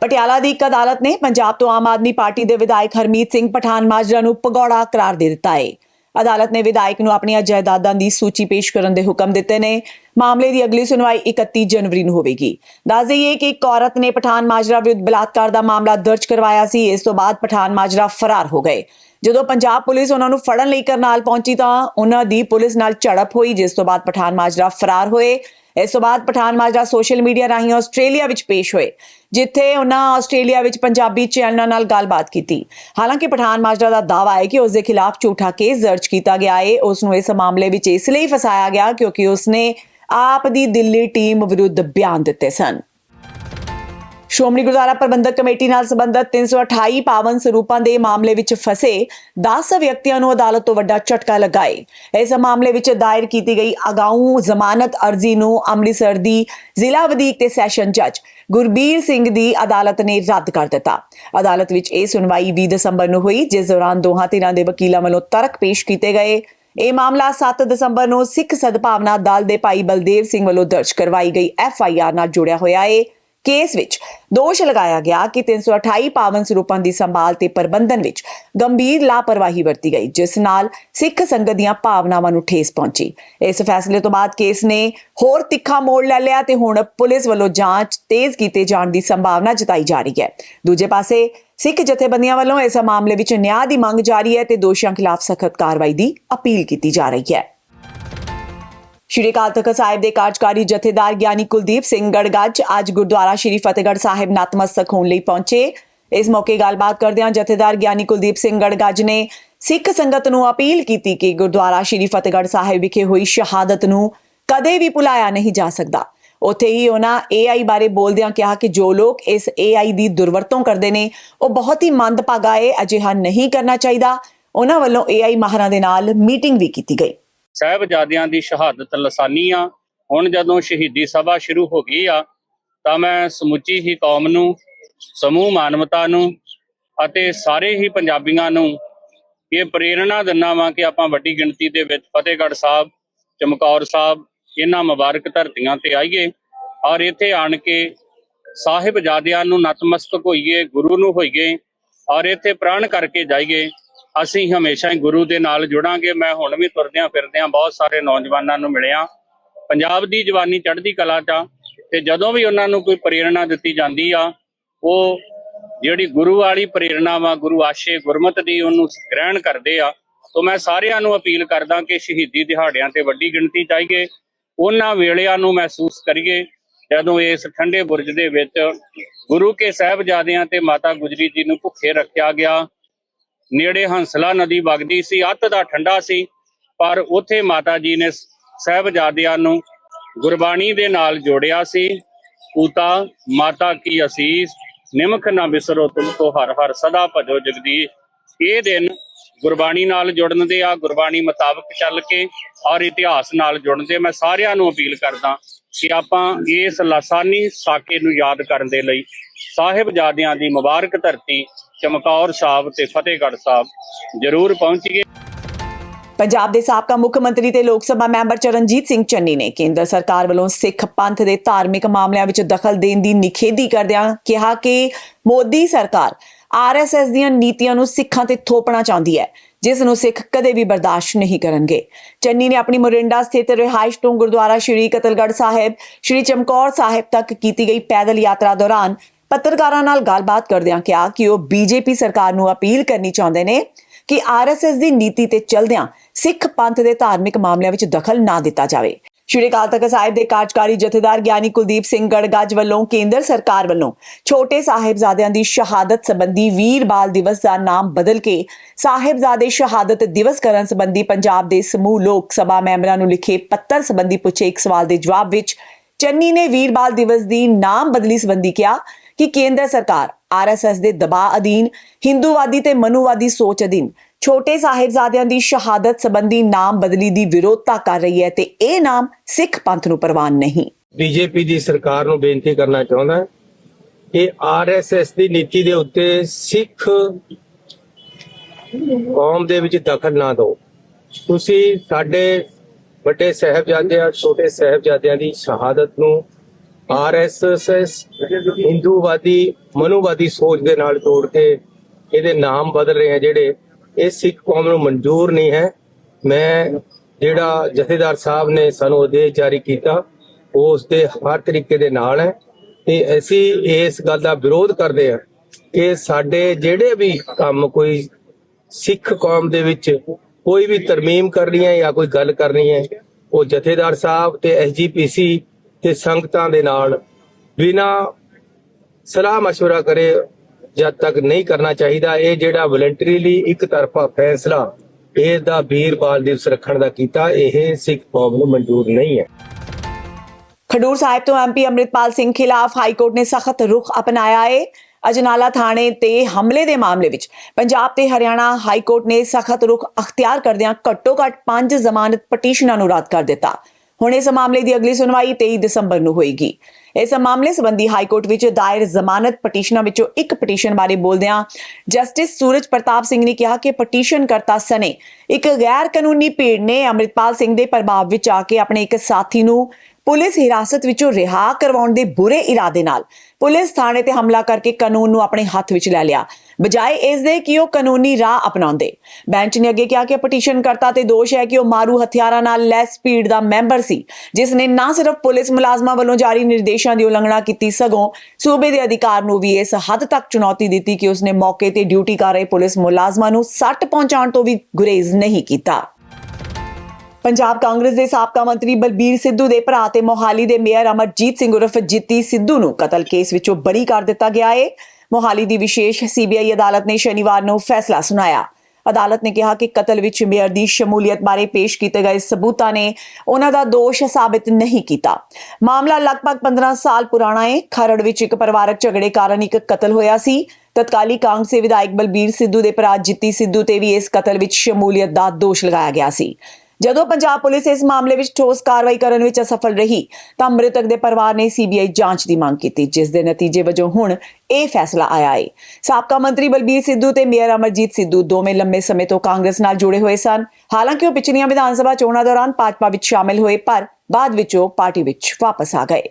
ਪਟਿਆਲਾ ਦੀ ਇੱਕ ਅਦਾਲਤ ਨੇ ਪੰਜਾਬ ਤੋਂ ਆਮ ਆਦਮੀ ਪਾਰਟੀ ਦੇ ਵਿਧਾਇਕ ਹਰਮੀਤ ਸਿੰਘ ਪਠਾਨ ਮਾਜਰਾ ਨੂੰ ਭਗੌੜਾ ਕਰਾਰ ਦੇ ਦਿੱਤਾ ਹੈ ਅਦਾਲਤ ਨੇ ਵਿਧਾਇਕ ਨੂੰ ਆਪਣੀਆਂ ਜਾਇਦਾਦਾਂ ਦੀ ਸੂਚੀ ਪੇਸ਼ ਕਰਨ ਦੇ ਹੁਕਮ ਦਿੱਤੇ ਨੇ। ਮਾਮਲੇ ਦੀ ਅਗਲੀ ਸੁਣਵਾਈ 31 ਜਨਵਰੀ ਨੂੰ ਹੋਵੇਗੀ। ਦੱਸ ਦਈਏ ਕਿ ਇੱਕ ਔਰਤ ਨੇ ਪਠਾਨ ਮਾਜਰਾ ਵਿਰੁੱਧ ਬਲਾਤਕਾਰ ਦਾ ਮਾਮਲਾ ਦਰਜ ਕਰਵਾਇਆ ਸੀ। ਇਸ ਤੋਂ ਬਾਅਦ ਪਠਾਨ ਮਾਜਰਾ ਫਰਾਰ ਹੋ ਗਏ। ਜਦੋਂ ਪੰਜਾਬ ਪੁਲਿਸ ਉਹਨਾਂ ਨੂੰ ਫੜਨ ਲਈ ਕਰਨਾਲ ਪਹੁੰਚੀ ਤਾਂ ਉਹਨਾਂ ਦੀ ਪੁਲਿਸ ਨਾਲ ਝੜਪ ਹੋਈ, ਜਿਸ ਤੋਂ ਬਾਅਦ ਪਠਾਨ ਮਾਜਰਾ ਫਰਾਰ ਹੋਏ। ਇਸ ਤੋਂ ਬਾਅਦ ਪਠਾਨ ਮਾਜਰਾ ਸੋਸ਼ਲ ਮੀਡੀਆ ਰਾਹੀਂ ਆਸਟ੍ਰੇਲੀਆ ਵਿੱਚ ਪੇਸ਼ ਹੋਏ, ਜਿੱਥੇ ਉਹਨਾਂ ਆਸਟ੍ਰੇਲੀਆ ਵਿੱਚ ਪੰਜਾਬੀ ਚੈਨਲਾਂ ਨਾਲ ਗੱਲਬਾਤ ਕੀਤੀ। ਹਾਲਾਂਕਿ ਪਠਾਨ ਮਾਜਰਾ ਦਾ ਦਾਅਵਾ ਹੈ ਕਿ ਉਸ ਦੇ ਖਿਲਾਫ ਝੂਠਾ ਕੇਸ ਦਰਜ ਕੀਤਾ ਗਿਆ ਹੈ ਉਸ ਨੂੰ ਇਸ ਮਾਮਲੇ ਵਿੱਚ ਇਸ ਲਈ ਫਸਾਇਆ ਗਿਆ ਕਿਉਂਕਿ ਉਸਨੇ ਆਪ ਦੀ ਦਿੱਲੀ ਟੀਮ ਵਿਰੁੱਧ ਬਿਆਨ ਦਿੱਤੇ ਸਨ। ਸ਼੍ਰੋਮਣੀ ਗੁਰਦੁਆਰਾ ਪ੍ਰਬੰਧਕ ਕਮੇਟੀ ਨਾਲ ਸੰਬੰਧਤ 328 ਪਾਵਨ ਸਰੂਪਾਂ ਦੇ ਮਾਮਲੇ ਵਿੱਚ ਫਸੇ 10 ਵਿਅਕਤੀਆਂ ਨੂੰ ਅਦਾਲਤ ਤੋਂ ਵੱਡਾ ਝਟਕਾ ਲਗਾਏ ਇਸ ਮਾਮਲੇ ਵਿੱਚ ਦਾਇਰ ਕੀਤੀ ਗਈ ਅਗਾਊਂ ਜ਼ਮਾਨਤ ਅਰਜ਼ੀ ਨੂੰ ਅੰਮ੍ਰਿਤਸਰ ਦੀ ਜ਼ਿਲ੍ਹਾ ਵਧੀਕ ਤੇ ਸੈਸ਼ਨ ਜੱਜ ਗੁਰਬੀਰ ਸਿੰਘ ਦੀ ਅਦਾਲਤ ਨੇ ਰੱਦ ਕਰ ਦਿੱਤਾ। ਅਦਾਲਤ ਵਿੱਚ ਇਹ ਸੁਣਵਾਈ 20 ਦਸੰਬਰ ਨੂੰ ਹੋਈ, ਜਿਸ ਦੌਰਾਨ ਦੋਹਾਂ ਧਿਰਾਂ ਦੇ ਵਕੀਲਾਂ ਵੱਲੋਂ ਤਰਕ ਪੇਸ਼ ਕੀਤੇ ਗਏ। ਇਹ ਮਾਮਲਾ 7 ਦਸੰਬਰ ਨੂੰ ਸਿੱਖ ਸਦਭਾਵਨਾ ਦਲ ਦੇ ਭਾਈ ਬਲਦੇਵ ਸਿੰਘ ਵੱਲੋਂ ਦਰਜ ਕਰਵਾਈ ਗਈ ਐਫ ਆਈ ਆਰ ਨਾਲ ਜੁੜਿਆ ਹੋਇਆ ਹੈ ਕੇਸ ਵਿੱਚ ਦੋਸ਼ ਲਗਾਇਆ ਗਿਆ ਕਿ 328 ਪਾਵਨ ਸਰੂਪਾਂ ਦੀ ਸੰਭਾਲ ਤੇ ਪ੍ਰਬੰਧਨ ਵਿੱਚ ਗੰਭੀਰ ਲਾਪਰਵਾਹੀ ਵਰਤੀ ਗਈ, ਜਿਸ ਨਾਲ ਸਿੱਖ ਸੰਗਤ ਦੀਆਂ ਭਾਵਨਾਵਾਂ ਨੂੰ ਠੇਸ ਪਹੁੰਚੀ। ਇਸ ਫੈਸਲੇ ਤੋਂ ਬਾਅਦ ਕੇਸ ਨੇ ਹੋਰ ਤਿੱਖਾ ਮੋੜ ਲੈ ਲਿਆ ਤੇ ਹੁਣ ਪੁਲਿਸ ਵੱਲੋਂ ਜਾਂਚ ਤੇਜ਼ ਕੀਤੇ ਜਾਣ ਦੀ ਸੰਭਾਵਨਾ ਜਤਾਈ ਜਾ ਰਹੀ ਹੈ। ਦੂਜੇ ਪਾਸੇ, ਸਿੱਖ ਜਥੇਬੰਦੀਆਂ ਵੱਲੋਂ ਇਸ ਮਾਮਲੇ ਵਿੱਚ ਨਿਆਂ ਦੀ ਮੰਗ ਜਾਰੀ ਹੈ ਤੇ ਦੋਸ਼ੀਆਂ ਖਿਲਾਫ ਸਖਤ ਕਾਰਵਾਈ ਦੀ ਅਪੀਲ ਕੀਤੀ ਜਾ ਰਹੀ ਹੈ। ਸ਼੍ਰੀ ਅਕਾਲ ਤਖਤ ਸਾਹਿਬ ਦੇ ਕਾਰਜਕਾਰੀ ਜਥੇਦਾਰ ਗਿਆਨੀ ਕੁਲਦੀਪ ਸਿੰਘ ਗੜਗੱਜ ਅੱਜ ਗੁਰਦੁਆਰਾ ਸ਼੍ਰੀ ਫਤਿਹਗੜ੍ਹ ਸਾਹਿਬ ਨਤਮਸਤਕ ਹੋਣ ਲਈ ਪਹੁੰਚੇ। ਇਸ ਮੌਕੇ ਗੱਲਬਾਤ ਕਰਦਿਆਂ ਜਥੇਦਾਰ ਗਿਆਨੀ ਕੁਲਦੀਪ ਸਿੰਘ ਗੜਗੱਜ ਨੇ ਸਿੱਖ ਸੰਗਤ ਨੂੰ ਅਪੀਲ ਕੀਤੀ ਕਿ ਗੁਰਦੁਆਰਾ ਸ਼੍ਰੀ ਫਤਿਹਗੜ੍ਹ ਸਾਹਿਬ ਵਿਖੇ ਹੋਈ ਸ਼ਹਾਦਤ ਨੂੰ ਕਦੇ ਵੀ ਭੁਲਾਇਆ ਨਹੀਂ ਜਾ ਸਕਦਾ। ਉੱਥੇ ਹੀ ਉਹਨਾਂ AI ਬਾਰੇ ਬੋਲਦਿਆਂ ਕਿਹਾ ਕਿ ਜੋ ਲੋਕ ਇਸ AI ਦੀ ਦੁਰਵਰਤੋਂ ਕਰਦੇ ਨੇ, ਉਹ ਬਹੁਤ ਹੀ ਮੰਦਭਾਗਾ ਹੈ ਅਜਿਹਾ ਨਹੀਂ ਕਰਨਾ ਚਾਹੀਦਾ। ਉਹਨਾਂ ਵੱਲੋਂ AI ਮਾਹਰਾਂ ਦੇ ਨਾਲ ਮੀਟਿੰਗ ਵੀ ਕੀਤੀ ਗਈ। ਸਾਹਿਬਜ਼ਾਦਿਆਂ ਦੀ ਸ਼ਹਾਦਤ ਲਸਾਨੀ ਆ। ਹੁਣ ਜਦੋਂ ਸ਼ਹੀਦੀ ਸਭਾ ਸ਼ੁਰੂ ਹੋ ਗਈ ਆ, ਤਾਂ ਮੈਂ ਸਮੁੱਚੀ ਹੀ ਕੌਮ ਨੂੰ, ਸਮੂਹ ਮਾਨਵਤਾ ਨੂੰ ਅਤੇ ਸਾਰੇ ਹੀ ਪੰਜਾਬੀਆਂ ਨੂੰ ਇਹ ਪ੍ਰੇਰਣਾ ਦਿੰਦਾ ਵਾਂ ਕਿ ਆਪਾਂ ਵੱਡੀ ਗਿਣਤੀ ਦੇ ਵਿੱਚ ਫਤਿਹਗੜ੍ਹ ਸਾਹਿਬ, ਚਮਕੌਰ ਸਾਹਿਬ, ਇਹਨਾਂ ਮੁਬਾਰਕ ਧਰਤੀਆਂ ਤੇ ਆਈਏ ਔਰ ਇੱਥੇ ਆਣ ਕੇ ਸਾਹਿਬਜ਼ਾਦਿਆਂ ਨੂੰ ਨਤਮਸਤਕ ਹੋਈਏ, ਗੁਰੂ ਨੂੰ ਹੋਈਏ ਔਰ ਇੱਥੇ ਪ੍ਰਾਣ ਕਰਕੇ ਜਾਈਏ। ਅਸੀਂ ਹਮੇਸ਼ਾ ਹੀ ਗੁਰੂ ਦੇ ਨਾਲ ਜੁੜਾਂਗੇ। ਮੈਂ ਹੁਣ ਵੀ ਤੁਰਦਿਆਂ ਫਿਰਦਿਆਂ ਬਹੁਤ ਸਾਰੇ ਨੌਜਵਾਨਾਂ ਨੂੰ ਮਿਲਿਆ। ਪੰਜਾਬ ਦੀ ਜਵਾਨੀ ਚੜ੍ਹਦੀ ਕਲਾ 'ਚ ਆ ਤੇ ਜਦੋਂ ਵੀ ਉਹਨਾਂ ਨੂੰ ਕੋਈ ਪ੍ਰੇਰਣਾ ਦਿੱਤੀ ਜਾਂਦੀ ਆ, ਉਹ ਜਿਹੜੀ ਗੁਰੂ ਵਾਲੀ ਪ੍ਰੇਰਣਾ ਵਾ, ਗੁਰੂ ਆਸ਼ੇ ਗੁਰਮਤ ਦੀ ਉਹਨੂੰ ਗ੍ਰਹਿਣ ਕਰਦੇ ਆ। ਤੋਂ ਮੈਂ ਸਾਰਿਆਂ ਨੂੰ ਅਪੀਲ ਕਰਦਾ ਕਿ ਸ਼ਹੀਦੀ ਦਿਹਾੜਿਆਂ ਤੇ ਵੱਡੀ ਗਿਣਤੀ ਚਾਹੀਏ। ਉਹਨਾਂ ਵੇਲਿਆਂ ਨੂੰ ਮਹਿਸੂਸ ਕਰੀਏ, ਜਦੋਂ ਇਸ ਠੰਡੇ ਬੁਰਜ ਦੇ ਵਿੱਚ ਗੁਰੂ ਕੇ ਸਾਹਿਬਜ਼ਾਦਿਆਂ ਤੇ ਮਾਤਾ ਗੁਜਰੀ ਜੀ ਨੂੰ ਭੁੱਖੇ ਰੱਖਿਆ ਗਿਆ। ਨੇੜੇ ਹੰਸਲਾ ਨਦੀ ਵਗਦੀ ਸੀ, ਅੱਤ ਦਾ ਠੰਡਾ ਸੀ, ਪਰ ਉੱਥੇ ਮਾਤਾ ਜੀ ਨੇ ਸਾਹਿਬਜ਼ਾਦਿਆਂ ਨੂੰ ਗੁਰਬਾਣੀ ਦੇ ਨਾਲ ਜੋੜਿਆ ਸੀ। ਪੂਤਾ, ਮਾਤਾ ਕੀ ਅਸੀਸ, ਨਿਮਖ ਨਾ ਬਿਸਰੋ ਤੁਮ ਕੋ ਹਰ ਹਰ, ਸਦਾ ਭਜੋ ਜਗਦੀਸ਼। ਇਹ ਦਿਨ ਗੁਰਬਾਣੀ ਨਾਲ ਜੁੜਨ ਦੇ ਆ, ਗੁਰਬਾਣੀ ਮੁਤਾਬਕ ਚੱਲ ਕੇ ਔਰ ਇਤਿਹਾਸ ਨਾਲ ਜੁੜਨ ਦੇ ਮੈਂ ਸਾਰਿਆਂ ਨੂੰ ਅਪੀਲ ਕਰਦਾ ਕਿ ਆਪਾਂ ਇਸ ਲਾਸਾਨੀ ਸਾਕੇ ਨੂੰ ਯਾਦ ਕਰਨ ਦੇ ਲਈ ਸਾਹਿਬਜ਼ਾਦਿਆਂ ਦੀ ਮੁਬਾਰਕ ਧਰਤੀ ਚਮਕੌਰ ਸਾਹਿਬ ਤੇ ਫਤਿਹਗੜ੍ਹ ਸਾਹਿਬ ਜ਼ਰੂਰ ਪਹੁੰਚੀਏ। ਪੰਜਾਬ ਦੇ ਸਾਬਕਾ ਮੁੱਖ ਮੰਤਰੀ ਤੇ ਲੋਕ ਸਭਾ ਮੈਂਬਰ ਚਰਨਜੀਤ ਸਿੰਘ ਚੰਨੀ ਨੇ ਕੇਂਦਰ ਸਰਕਾਰ ਵੱਲੋਂ ਸਿੱਖ ਪੰਥ ਦੇ ਧਾਰਮਿਕ ਮਾਮਲਿਆਂ ਵਿੱਚ ਦਖਲ ਦੇਣ ਦੀ ਨਿਖੇਧੀ ਕਰਦਿਆਂ ਕਿਹਾ ਕਿ ਮੋਦੀ ਸਰਕਾਰ ਆਰਐਸਐਸ ਦੀਆਂ ਨੀਤੀਆਂ ਨੂੰ ਸਿੱਖਾਂ ਤੇ ਥੋਪਣਾ ਚਾਹੁੰਦੀ ਹੈ, ਜਿਸ ਨੂੰ ਸਿੱਖ ਕਦੇ ਵੀ ਬਰਦਾਸ਼ਤ ਨਹੀਂ ਕਰਨਗੇ। ਚੰਨੀ ਨੇ ਆਪਣੀ ਮੋਰਿੰਡਾ ਸਥਿਤ ਰਿਹਾਇਸ਼ ਤੋਂ ਗੁਰਦੁਆਰਾ ਸ਼੍ਰੀ ਕਤਲਗੜ੍ਹ ਸਾਹਿਬ, ਸ਼੍ਰੀ ਚਮਕੌਰ ਸਾਹਿਬ ਤੱਕ ਕੀਤੀ ਗਈ ਪੈਦਲ ਯਾਤਰਾ ਦੌਰਾਨ ਪੱਤਰਕਾਰਾਂ ਨਾਲ ਗੱਲਬਾਤ ਕਰਦਿਆਂ ਕਿਹਾ ਕਿ ਉਹ ਬੀਜੇਪੀ ਸਰਕਾਰ ਨੂੰ ਅਪੀਲ ਕਰਨੀ ਚਾਹੁੰਦੇ ਨੇ ਕਿ ਆਰਐਸਐਸ ਦੀ ਨੀਤੀ ਤੇ ਚੱਲਦਿਆਂ ਸਿੱਖ ਪੰਥ ਦੇ ਧਾਰਮਿਕ ਮਾਮਲਿਆਂ ਵਿੱਚ ਦਖਲ ਨਾ ਦਿੱਤਾ ਜਾਵੇ। ਸ਼੍ਰੀ ਅਕਾਲ ਤਖਤ ਸਾਹਿਬ ਦੇ ਕਾਰਜਕਾਰੀ ਜਥੇਦਾਰ ਗਿਆਨੀ ਕੁਲਦੀਪ ਸਿੰਘ ਗੜਗੱਜ ਵੱਲੋਂ ਕੇਂਦਰ ਸਰਕਾਰ ਵੱਲੋਂ ਛੋਟੇ ਸਾਹਿਬਜ਼ਾਦਿਆਂ ਦੀ ਸ਼ਹਾਦਤ ਸੰਬੰਧੀ ਵੀਰ ਬਾਲ ਦਿਵਸ ਦਾ ਨਾਮ ਬਦਲ ਕੇ ਸਾਹਿਬਜ਼ਾਦੇ ਸ਼ਹਾਦਤ ਦਿਵਸ ਕਰਨ ਸੰਬੰਧੀ ਪੰਜਾਬ ਦੇ ਸਮੂਹ ਲੋਕ ਸਭਾ ਮੈਂਬਰਾਂ ਨੂੰ ਲਿਖੇ ਪੱਤਰ ਸੰਬੰਧੀ ਪੁੱਛੇ ਇੱਕ ਸਵਾਲ ਦੇ ਜਵਾਬ ਵਿੱਚ ਚੰਨੀ ਨੇ ਵੀਰ ਬਾਲ ਦਿਵਸ ਦੀ ਨਾਮ ਬਦਲੀ ਸੰਬੰਧੀ ਕਿਹਾ ਕਿ ਕੇਂਦਰ ਸਰਕਾਰ ਆਰਐਸਐਸ ਦੇ ਦਬਾਅ ਅਧੀਨ, ਹਿੰਦੂਵਾਦੀ ਤੇ ਮਨੂਵਾਦੀ ਸੋਚ ਅਧੀਨ, ਛੋਟੇ ਸਾਹਿਬਜ਼ਾਦਿਆਂ ਦੀ ਸ਼ਹਾਦਤ ਸੰਬੰਧੀ ਨਾਮ ਬਦਲੀ ਦੀ ਵਿਰੋਧਤਾ ਕਰ ਰਹੀ ਹੈ ਤੇ ਇਹ ਨਾਮ ਸਿੱਖ ਪੰਥ ਨੂੰ ਪ੍ਰਵਾਨ ਨਹੀਂ। ਬੀਜੇਪੀ ਦੀ ਸਰਕਾਰ ਨੂੰ ਬੇਨਤੀ ਕਰਨਾ ਚਾਹੁੰਦਾ ਹਾਂ ਕਿ ਆਰਐਸਐਸ ਦੀ ਨੀਤੀ ਦੇ ਉੱਤੇ ਸਿੱਖ ਕੌਮ ਦੇ ਵਿੱਚ ਦਖਲ ਨਾ ਦਿਓ। ਤੁਸੀਂ ਸਾਡੇ ਵੱਡੇ ਸਹਿਬਜ਼ਾਦਿਆਂ, ਛੋਟੇ ਸਹਿਬਜ਼ਾਦਿਆਂ ਦੀ ਸ਼ਹਾਦਤ ਨੂੰ ਆਰਐਸਐਸ ਹਿੰਦੂਵਾਦੀ ਮਨੂਵਾਦੀ ਸੋਚ ਦੇ ਨਾਲ ਜੋੜ ਕੇ ਇਹਦੇ ਨਾਮ ਬਦਲ ਰਹੇ ਆ ਜਿਹੜੇ ਇਹ ਸਿੱਖ ਕੌਮ ਨੂੰ ਮਨਜ਼ੂਰ ਨਹੀਂ ਹੈ। ਮੈਂ ਜਿਹੜਾ ਜਥੇਦਾਰ ਸਾਹਿਬ ਨੇ ਸਾਨੂੰ ਆਦੇਸ਼ ਜਾਰੀ ਕੀਤਾ, ਉਹ ਉਸ ਦੇ ਹਰ ਤਰੀਕੇ ਦੇ ਨਾਲ ਹੈ ਤੇ ਅਸੀਂ ਇਸ ਗੱਲ ਦਾ ਵਿਰੋਧ ਕਰਦੇ ਹਾਂ ਕਿ ਸਾਡੇ ਜਿਹੜੇ ਵੀ ਕੰਮ ਕੋਈ ਸਿੱਖ ਕੌਮ ਦੇ ਵਿੱਚ ਕੋਈ ਵੀ ਤਰਮੀਮ ਕਰਨੀ ਹੈ ਜਾਂ ਕੋਈ ਗੱਲ ਕਰਨੀ ਹੈ ਉਹ ਜਥੇਦਾਰ ਸਾਹਿਬ ਤੇ ਐਸਜੀਪੀਸੀ ਤੇ ਸੰਗਤਾਂ ਦੇ ਨਾਲ ਬਿਨਾ ਸਲਾਹ مشورہ ਕਰੇ ਜਦ ਤੱਕ ਨਹੀਂ ਕਰਨਾ ਚਾਹੀਦਾ ਇਹ ਜਿਹੜਾ ਵਲੰਟਰੀਲੀ ਇੱਕ ਤਰਫਾ ਫੈਸਲਾ ਇਹ ਦਾ ਵੀਰਬਾਲ ਦਿਵਸ ਰੱਖਣ ਦਾ ਕੀਤਾ ਇਹ ਸਿੱਖ ਕੌਮ ਨੂੰ ਮਨਜ਼ੂਰ ਨਹੀਂ ਹੈ ਖਡੂਰ ਸਾਹਿਬ ਤੋਂ ਐਮਪੀ ਅੰਮ੍ਰਿਤਪਾਲ ਸਿੰਘ ਖਿਲਾਫ ਹਾਈ ਕੋਰਟ ਨੇ ਸਖਤ ਰੁਖ ਅਪਣਾਇਆ ਹੈ ਅਜਨਾਲਾ ਥਾਣੇ ਤੇ ਹਮਲੇ ਦੇ ਮਾਮਲੇ ਵਿੱਚ ਪੰਜਾਬ ਤੇ ਹਰਿਆਣਾ ਹਾਈ ਕੋਰਟ ਨੇ ਸਖਤ ਰੁਖ ਅਖਤਿਆਰ ਕਰਦਿਆਂ ਘੱਟੋ-ਘੱਟ 5 ਜ਼ਮਾਨਤ ਪਟੀਸ਼ਨਾਂ ਨੂੰ ਰੱਦ ਕਰ ਦਿੱਤਾ ਹੁਣ ਇਸ ਮਾਮਲੇ ਦੀ ਅਗਲੀ ਸੁਣਵਾਈ 23 ਦਸੰਬਰ ਨੂੰ ਹੋਏਗੀ। ਇਸ ਮਾਮਲੇ ਸੰਬੰਧੀ ਹਾਈ ਕੋਰਟ ਵਿੱਚ ਦਾਇਰ ਜ਼ਮਾਨਤ ਪਟੀਸ਼ਨਾਂ ਵਿੱਚੋਂ ਇੱਕ ਪਟੀਸ਼ਨ ਬਾਰੇ ਬੋਲਦਿਆਂ ਜਸਟਿਸ ਸੂਰਜ ਪ੍ਰਤਾਪ ਸਿੰਘ ਨੇ ਕਿਹਾ ਕਿ ਪਟੀਸ਼ਨ ਕਰਤਾ ਸਨੇ ਇੱਕ ਗੈਰ ਕਾਨੂੰਨੀ ਭੀੜ ਨੇ ਅੰਮ੍ਰਿਤਪਾਲ ਸਿੰਘ ਦੇ ਪ੍ਰਭਾਵ ਵਿੱਚ ਆ ਕੇ ਆਪਣੇ ਇੱਕ ਸਾਥੀ ਨੂੰ ਪੁਲਿਸ ਹਿਰਾਸਤ ਵਿੱਚੋਂ ਰਿਹਾ ਕਰਵਾਉਣ ਦੇ ਬੁਰੇ ਇਰਾਦੇ ਨਾਲ ਪੁਲਿਸ ਥਾਣੇ ਤੇ ਹਮਲਾ ਕਰਕੇ ਕਾਨੂੰਨ ਨੂੰ ਆਪਣੇ ਹੱਥ ਵਿੱਚ ਲੈ ਲਿਆ। ਬਜਾਏ ਇਸ ਦੇ ਕਿ ਉਹ ਕਾਨੂੰਨੀ ਰਾਹ ਅਪਣਾਉਂਦੇ। ਬੈਂਚ ਨੇ ਅੱਗੇ ਕਿਹਾ ਕਿ ਪਟੀਸ਼ਨ ਕਰਤਾ ਤੇ ਦੋਸ਼ ਹੈ ਕਿ ਉਹ ਮਾਰੂ ਹਥਿਆਰਾਂ ਨਾਲ ਲੈਸ ਸਪੀਡ ਦਾ ਮੈਂਬਰ ਸੀ, ਜਿਸ ਨੇ ਨਾ ਸਿਰਫ ਪੁਲਿਸ ਮੁਲਾਜ਼ਮਾਂ ਵੱਲੋਂ ਜਾਰੀ ਨਿਰਦੇਸ਼ਾਂ ਦੀ ਉਲੰਘਣਾ ਕੀਤੀ, ਸਗੋਂ ਸੂਬੇ ਦੇ ਅਧਿਕਾਰ ਨੂੰ ਵੀ ਇਸ ਹੱਦ ਤੱਕ ਚੁਣੌਤੀ ਦਿੱਤੀ ਕਿ ਉਸਨੇ ਮੌਕੇ ਤੇ ਡਿਊਟੀ ਕਰ ਰਹੇ ਪੁਲਿਸ ਮੁਲਾਜ਼ਮਾਂ ਨੂੰ ਸੱਟ ਪਹੁੰਚਾਉਣ ਤੋਂ ਵੀ ਗੁਰੇਜ਼ ਨਹੀਂ ਕੀਤਾ। ਪੰਜਾਬ ਕਾਂਗਰਸ ਦੇ ਸਾਬਕਾ ਮੰਤਰੀ ਬਲਬੀਰ ਸਿੱਧੂ ਦੇ ਭਰਾ ਤੇ ਮੋਹਾਲੀ ਦੇ ਮੇਅਰ ਅਮਰਜੀਤ ਸਿੰਘ ਉਰਫ ਜਿੱਤੀ ਸਿੱਧੂ ਨੂੰ ਕਤਲ ਕੇਸ ਵਿੱਚੋਂ ਬਰੀ ਕਰ ਦਿੱਤਾ ਗਿਆ ਹੈ ਮੋਹਾਲੀ ਦੀ ਵਿਸ਼ੇਸ਼ ਸੀਬੀਆਈ ਅਦਾਲਤ ਨੇ ਸ਼ਨੀਵਾਰ ਨੂੰ ਫੈਸਲਾ ਸੁਣਾਇਆ। ਅਦਾਲਤ ਨੇ ਕਿਹਾ ਕਿ ਕਤਲ ਵਿੱਚ ਮੇਅਰ ਦੀ ਸ਼ਮੂਲੀਅਤ ਬਾਰੇ ਪੇਸ਼ ਕੀਤੇ ਗਏ ਸਬੂਤਾਂ ਨੇ ਉਹਨਾਂ ਦਾ ਦੋਸ਼ ਸਾਬਿਤ ਨਹੀਂ ਕੀਤਾ। ਮਾਮਲਾ ਲਗਭਗ 15 ਸਾਲ ਪੁਰਾਣਾ ਹੈ ਖਰੜ ਵਿੱਚ ਇੱਕ ਪਰਿਵਾਰਕ ਝਗੜੇ ਕਾਰਨ ਇੱਕ ਕਤਲ ਹੋਇਆ ਸੀ। ਤਤਕਾਲੀ ਕਾਂਗਰਸੀ ਵਿਧਾਇਕ ਬਲਬੀਰ ਸਿੱਧੂ ਦੇ ਭਰਾ ਜਿੱਤੀ ਸਿੱਧੂ ਤੇ ਵੀ ਇਸ ਕਤਲ ਵਿੱਚ ਸ਼ਮੂਲੀਅਤ ਦਾ ਦੋਸ਼ ਲਗਾਇਆ ਗਿਆ ਸੀ। ਜਦੋਂ ਪੰਜਾਬ ਪੁਲਿਸ ਇਸ ਮਾਮਲੇ ਵਿੱਚ ਠੋਸ ਕਾਰਵਾਈ ਕਰਨ ਵਿੱਚ ਅਸਫਲ ਰਹੀ, ਤਾਂ ਮ੍ਰਿਤਕ ਦੇ ਪਰਿਵਾਰ ਨੇ ਸੀਬੀਆਈ ਜਾਂਚ ਦੀ ਮੰਗ ਕੀਤੀ, ਜਿਸ ਦੇ ਨਤੀਜੇ ਵਜੋਂ ਹੁਣ ਇਹ ਫੈਸਲਾ ਆਇਆ ਹੈ। ਸਾਬਕਾ ਮੰਤਰੀ ਬਲਬੀਰ ਸਿੱਧੂ ਤੇ ਮੇਅਰ ਅਮਰਜੀਤ ਸਿੱਧੂ ਦੋਵੇਂ ਲੰਮੇ ਸਮੇਂ ਤੋਂ ਕਾਂਗਰਸ ਨਾਲ ਜੁੜੇ ਹੋਏ ਸਨ। ਹਾਲਾਂਕਿ ਉਹ ਪਿਛਲੀਆਂ ਵਿਧਾਨ ਸਭਾ ਚੋਣਾਂ ਦੌਰਾਨ ਭਾਜਪਾ ਵਿੱਚ ਸ਼ਾਮਿਲ ਹੋਏ, ਪਰ ਬਾਅਦ ਵਿੱਚ ਉਹ ਪਾਰਟੀ ਵਿੱਚ ਵਾਪਸ ਆ ਗਏ।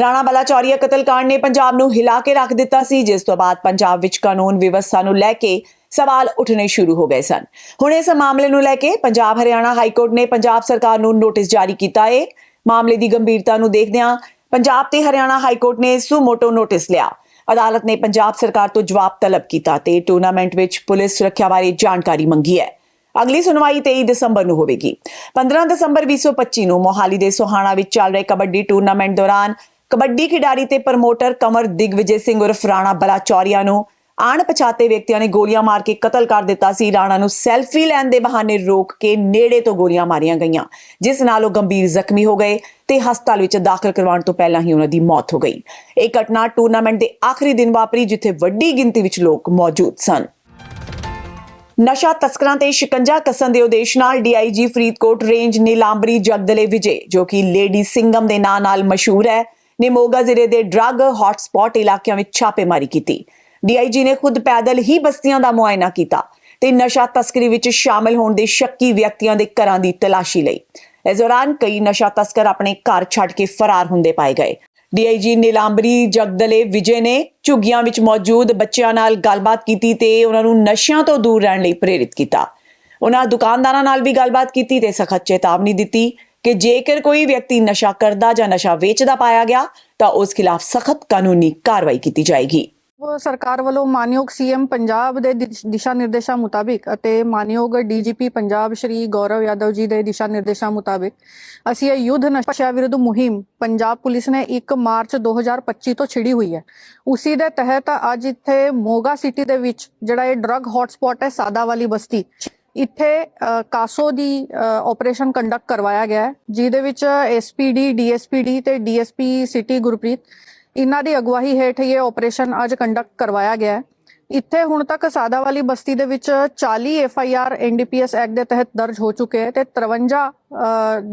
ਰਾਣਾ ਬਲਾਚੌਰੀਆ ਕਤਲकांड ਨੇ ਪੰਜਾਬ ਨੂੰ ਹਿਲਾ ਕੇ ਰੱਖ ਦਿੱਤਾ ਸੀ, ਜਿਸ ਤੋਂ ਬਾਅਦ ਪੰਜਾਬ ਵਿੱਚ ਕਾਨੂੰਨ ਵਿਵਸਥਾ ਨੂੰ ਲੈ ਕੇ ਸਵਾਲ ਉੱਠਣੇ ਸ਼ੁਰੂ ਹੋ ਗਏ ਸਨ। ਹੁਣ ਇਸ ਮਾਮਲੇ ਨੂੰ ਲੈ ਕੇ ਪੰਜਾਬ ਹਰਿਆਣਾ ਹਾਈ ਕੋਰਟ ਨੇ ਪੰਜਾਬ ਸਰਕਾਰ ਨੂੰ ਨੋਟਿਸ ਜਾਰੀ ਕੀਤਾ ਹੈ ਮਾਮਲੇ ਦੀ ਗੰਭੀਰਤਾ ਨੂੰ ਦੇਖਦਿਆਂ ਪੰਜਾਬ ਤੇ ਹਰਿਆਣਾ ਹਾਈ ਕੋਰਟ ਨੇ ਸੁਮੋਟੋ ਨੋਟਿਸ ਲਿਆ। ਅਦਾਲਤ ਨੇ ਪੰਜਾਬ ਸਰਕਾਰ ਤੋਂ ਜਵਾਬ ਤਲਬ ਕੀਤਾ ਤੇ ਟੂਰਨਾਮੈਂਟ ਵਿੱਚ ਪੁਲਿਸ ਸੁਰੱਖਿਆ ਬਾਰੇ ਜਾਣਕਾਰੀ ਮੰਗੀ ਹੈ। ਅਗਲੀ ਸੁਣਵਾਈ 23 ਦਸੰਬਰ ਨੂੰ ਹੋਵੇਗੀ। 15 ਦਸੰਬਰ 2025 ਨੂੰ ਮੋਹਾਲੀ ਦੇ ਸੋਹਾਣਾ ਵਿੱਚ ਚੱਲ ਰਹੇ ਕਬੱਡੀ ਟੂਰਨਾਮੈਂਟ ਦੌਰਾਨ ਕਬੱਡੀ ਖਿਡਾਰੀ ਤੇ ਪ੍ਰਮੋਟਰ ਕਮਰ ਦਿਗਵਿਜੇ ਸਿੰਘ ਉਰਫ ਰਾਣਾ ਬਲਾਚੌਰੀਆ ਨੂੰ ਅਣਪਛਾਤੇ ਵਿਅਕਤੀਆਂ ਨੇ ਗੋਲੀਆਂ ਮਾਰ ਕੇ ਕਤਲ ਕਰ ਦਿੱਤਾ ਸੀ। ਰਾਣਾ ਨੂੰ ਸੈਲਫੀ ਲੈਣ ਦੇ ਬਹਾਨੇ ਰੋਕ ਕੇ ਨੇੜੇ ਤੋਂ ਗੋਲੀਆਂ ਮਾਰੀਆਂ ਗਈਆਂ, ਜਿਸ ਨਾਲ ਉਹ ਗੰਭੀਰ ਜ਼ਖਮੀ ਹੋ ਗਏ ਤੇ ਹਸਪਤਾਲ ਵਿੱਚ ਦਾਖਲ ਕਰਵਾਉਣ ਤੋਂ ਪਹਿਲਾਂ ਹੀ ਉਹਨਾਂ ਦੀ ਮੌਤ ਹੋ ਗਈ। ਇਹ ਘਟਨਾ ਟੂਰਨਾਮੈਂਟ ਦੇ ਆਖਰੀ ਦਿਨ ਵਾਪਰੀ, ਜਿੱਥੇ ਵੱਡੀ ਗਿਣਤੀ ਵਿੱਚ ਲੋਕ ਮੌਜੂਦ ਸਨ। ਨਸ਼ਾ ਤਸਕਰਾਂ ਤੇ ਸ਼ਿਕੰਜਾ ਕਸਣ ਦੇ ਉਦੇਸ਼ ਨਾਲ ਡੀਆਈਜੀ ਫਰੀਦਕੋਟ ਰੇਂਜ ਨੀਲਾਂਬਰੀ ਜਗਦਲੇ ਵਿਜੇ, ਜੋ ਕਿ ਲੇਡੀ ਸਿੰਘਮ ਦੇ ਨਾਂ ਨਾਲ ਮਸ਼ਹੂਰ ਹੈ, ਨੇ ਮੋਗਾ ਜ਼ਿਲ੍ਹੇ ਦੇ ਡਰੱਗ ਹੌਟਸਪੌਟ ਇਲਾਕਿਆਂ ਵਿੱਚ ਛਾਪੇਮਾਰੀ ਕੀਤੀ। ਡੀਆਈਜੀ ਨੇ ਖੁਦ ਪੈਦਲ ਹੀ ਬਸਤੀਆਂ ਦਾ ਮੁਆਇਨਾ ਕੀਤਾ ਤੇ ਨਸ਼ਾ ਤਸਕਰੀ ਵਿੱਚ ਸ਼ਾਮਲ ਹੋਣ ਦੇ ਸ਼ੱਕੀ ਵਿਅਕਤੀਆਂ ਦੇ ਘਰਾਂ ਦੀ ਤਲਾਸ਼ੀ ਲਈ। ਇਸ ਦੌਰਾਨ ਕਈ ਨਸ਼ਾ ਤਸਕਰ ਆਪਣੇ ਘਰ ਛੱਡ ਕੇ ਫਰਾਰ ਹੁੰਦੇ ਪਾਏ ਗਏ। ਡੀਆਈਜੀ ਨੀਲਾਂਬਰੀ, ਜਗਦਲੇ, ਵਿਜੇ ਨੇ ਝੁੱਗੀਆਂ ਵਿੱਚ ਮੌਜੂਦ ਬੱਚਿਆਂ ਨਾਲ ਗੱਲਬਾਤ ਕੀਤੀ ਤੇ ਉਹਨਾਂ ਨੂੰ ਨਸ਼ਿਆਂ ਤੋਂ ਦੂਰ ਰਹਿਣ ਲਈ ਪ੍ਰੇਰਿਤ ਕੀਤਾ। ਉਹਨਾਂ ਦੁਕਾਨਦਾਰਾਂ ਨਾਲ ਵੀ ਗੱਲਬਾਤ ਕੀਤੀ ਤੇ ਸਖਤ ਚੇਤਾਵਨੀ ਦਿੱਤੀ ਕਿ ਜੇਕਰ ਕੋਈ ਵਿਅਕਤੀ ਨਸ਼ਾ ਕਰਦਾ ਜਾਂ ਨਸ਼ਾ ਵੇਚਦਾ ਪਾਇਆ ਗਿਆ, ਤਾਂ ਉਸ ਖਿਲਾਫ ਸਖਤ ਕਾਨੂੰਨੀ ਕਾਰਵਾਈ ਕੀਤੀ ਜਾਏਗੀ। ਸਰਕਾਰ ਵੱਲੋਂ ਮਾਨਯੋਗ ਸੀਐਮ ਪੰਜਾਬ ਦੇ ਦਿਸ਼ਾ ਨਿਰਦੇਸ਼ਾਂ ਮੁਤਾਬਿਕ ਅਤੇ ਮਾਨਯੋਗ ਡੀਜੀਪੀ ਪੰਜਾਬ ਸ਼੍ਰੀ ਗੌਰਵ ਯਾਦਵ ਜੀ ਦੇ ਦਿਸ਼ਾ ਨਿਰਦੇਸ਼ਾਂ ਮੁਤਾਬਿਕ ਅਸੀਂ ਇਹ ਯੁੱਧ ਨਸ਼ਾ ਵਿਰੁੱਧ ਮੁਹਿੰਮ ਪੰਜਾਬ ਪੁਲਿਸ ਨੇ 1 ਮਾਰਚ 2025 ਤੋਂ ਛਿੜੀ ਹੋਈ ਹੈ। ਉਸੇ ਦੇ ਤਹਿਤ ਅੱਜ ਇੱਥੇ ਮੋਗਾ ਸਿਟੀ ਦੇ ਵਿੱਚ ਜਿਹੜਾ ਇਹ ਡਰੱਗ ਹੌਟਸਪੌਟ ਹੈ, ਸਾਦਾ ਵਾਲੀ ਬਸਤੀ, ਇੱਥੇ ਕਾਸੋ ਦੀ ਆਪਰੇਸ਼ਨ ਕੰਡਕਟ ਕਰਵਾਇਆ ਗਿਆ ਹੈ, ਜਿਹਦੇ ਵਿੱਚ ਐਸਪੀਡੀ ਡੀਐਸਪੀਡੀ ਤੇ ਡੀਐਸਪੀ ਸਿਟੀ ਗੁਰਪ੍ਰੀਤ ਇਹਨਾਂ ਦੀ ਅਗਵਾਈ ਹੇਠ ਇਹ ਆਪਰੇਸ਼ਨ ਅੱਜ ਕੰਡਕਟ ਕਰਵਾਇਆ ਗਿਆ ਹੈ। ਇੱਥੇ ਹੁਣ ਤੱਕ ਸਾਦਾ ਵਾਲੀ ਬਸਤੀ ਦੇ ਵਿੱਚ 40 F I R NDPS act ਦੇ ਤਹਿਤ ਦਰਜ ਹੋ ਚੁੱਕੇ ਹੈ ਤੇ 53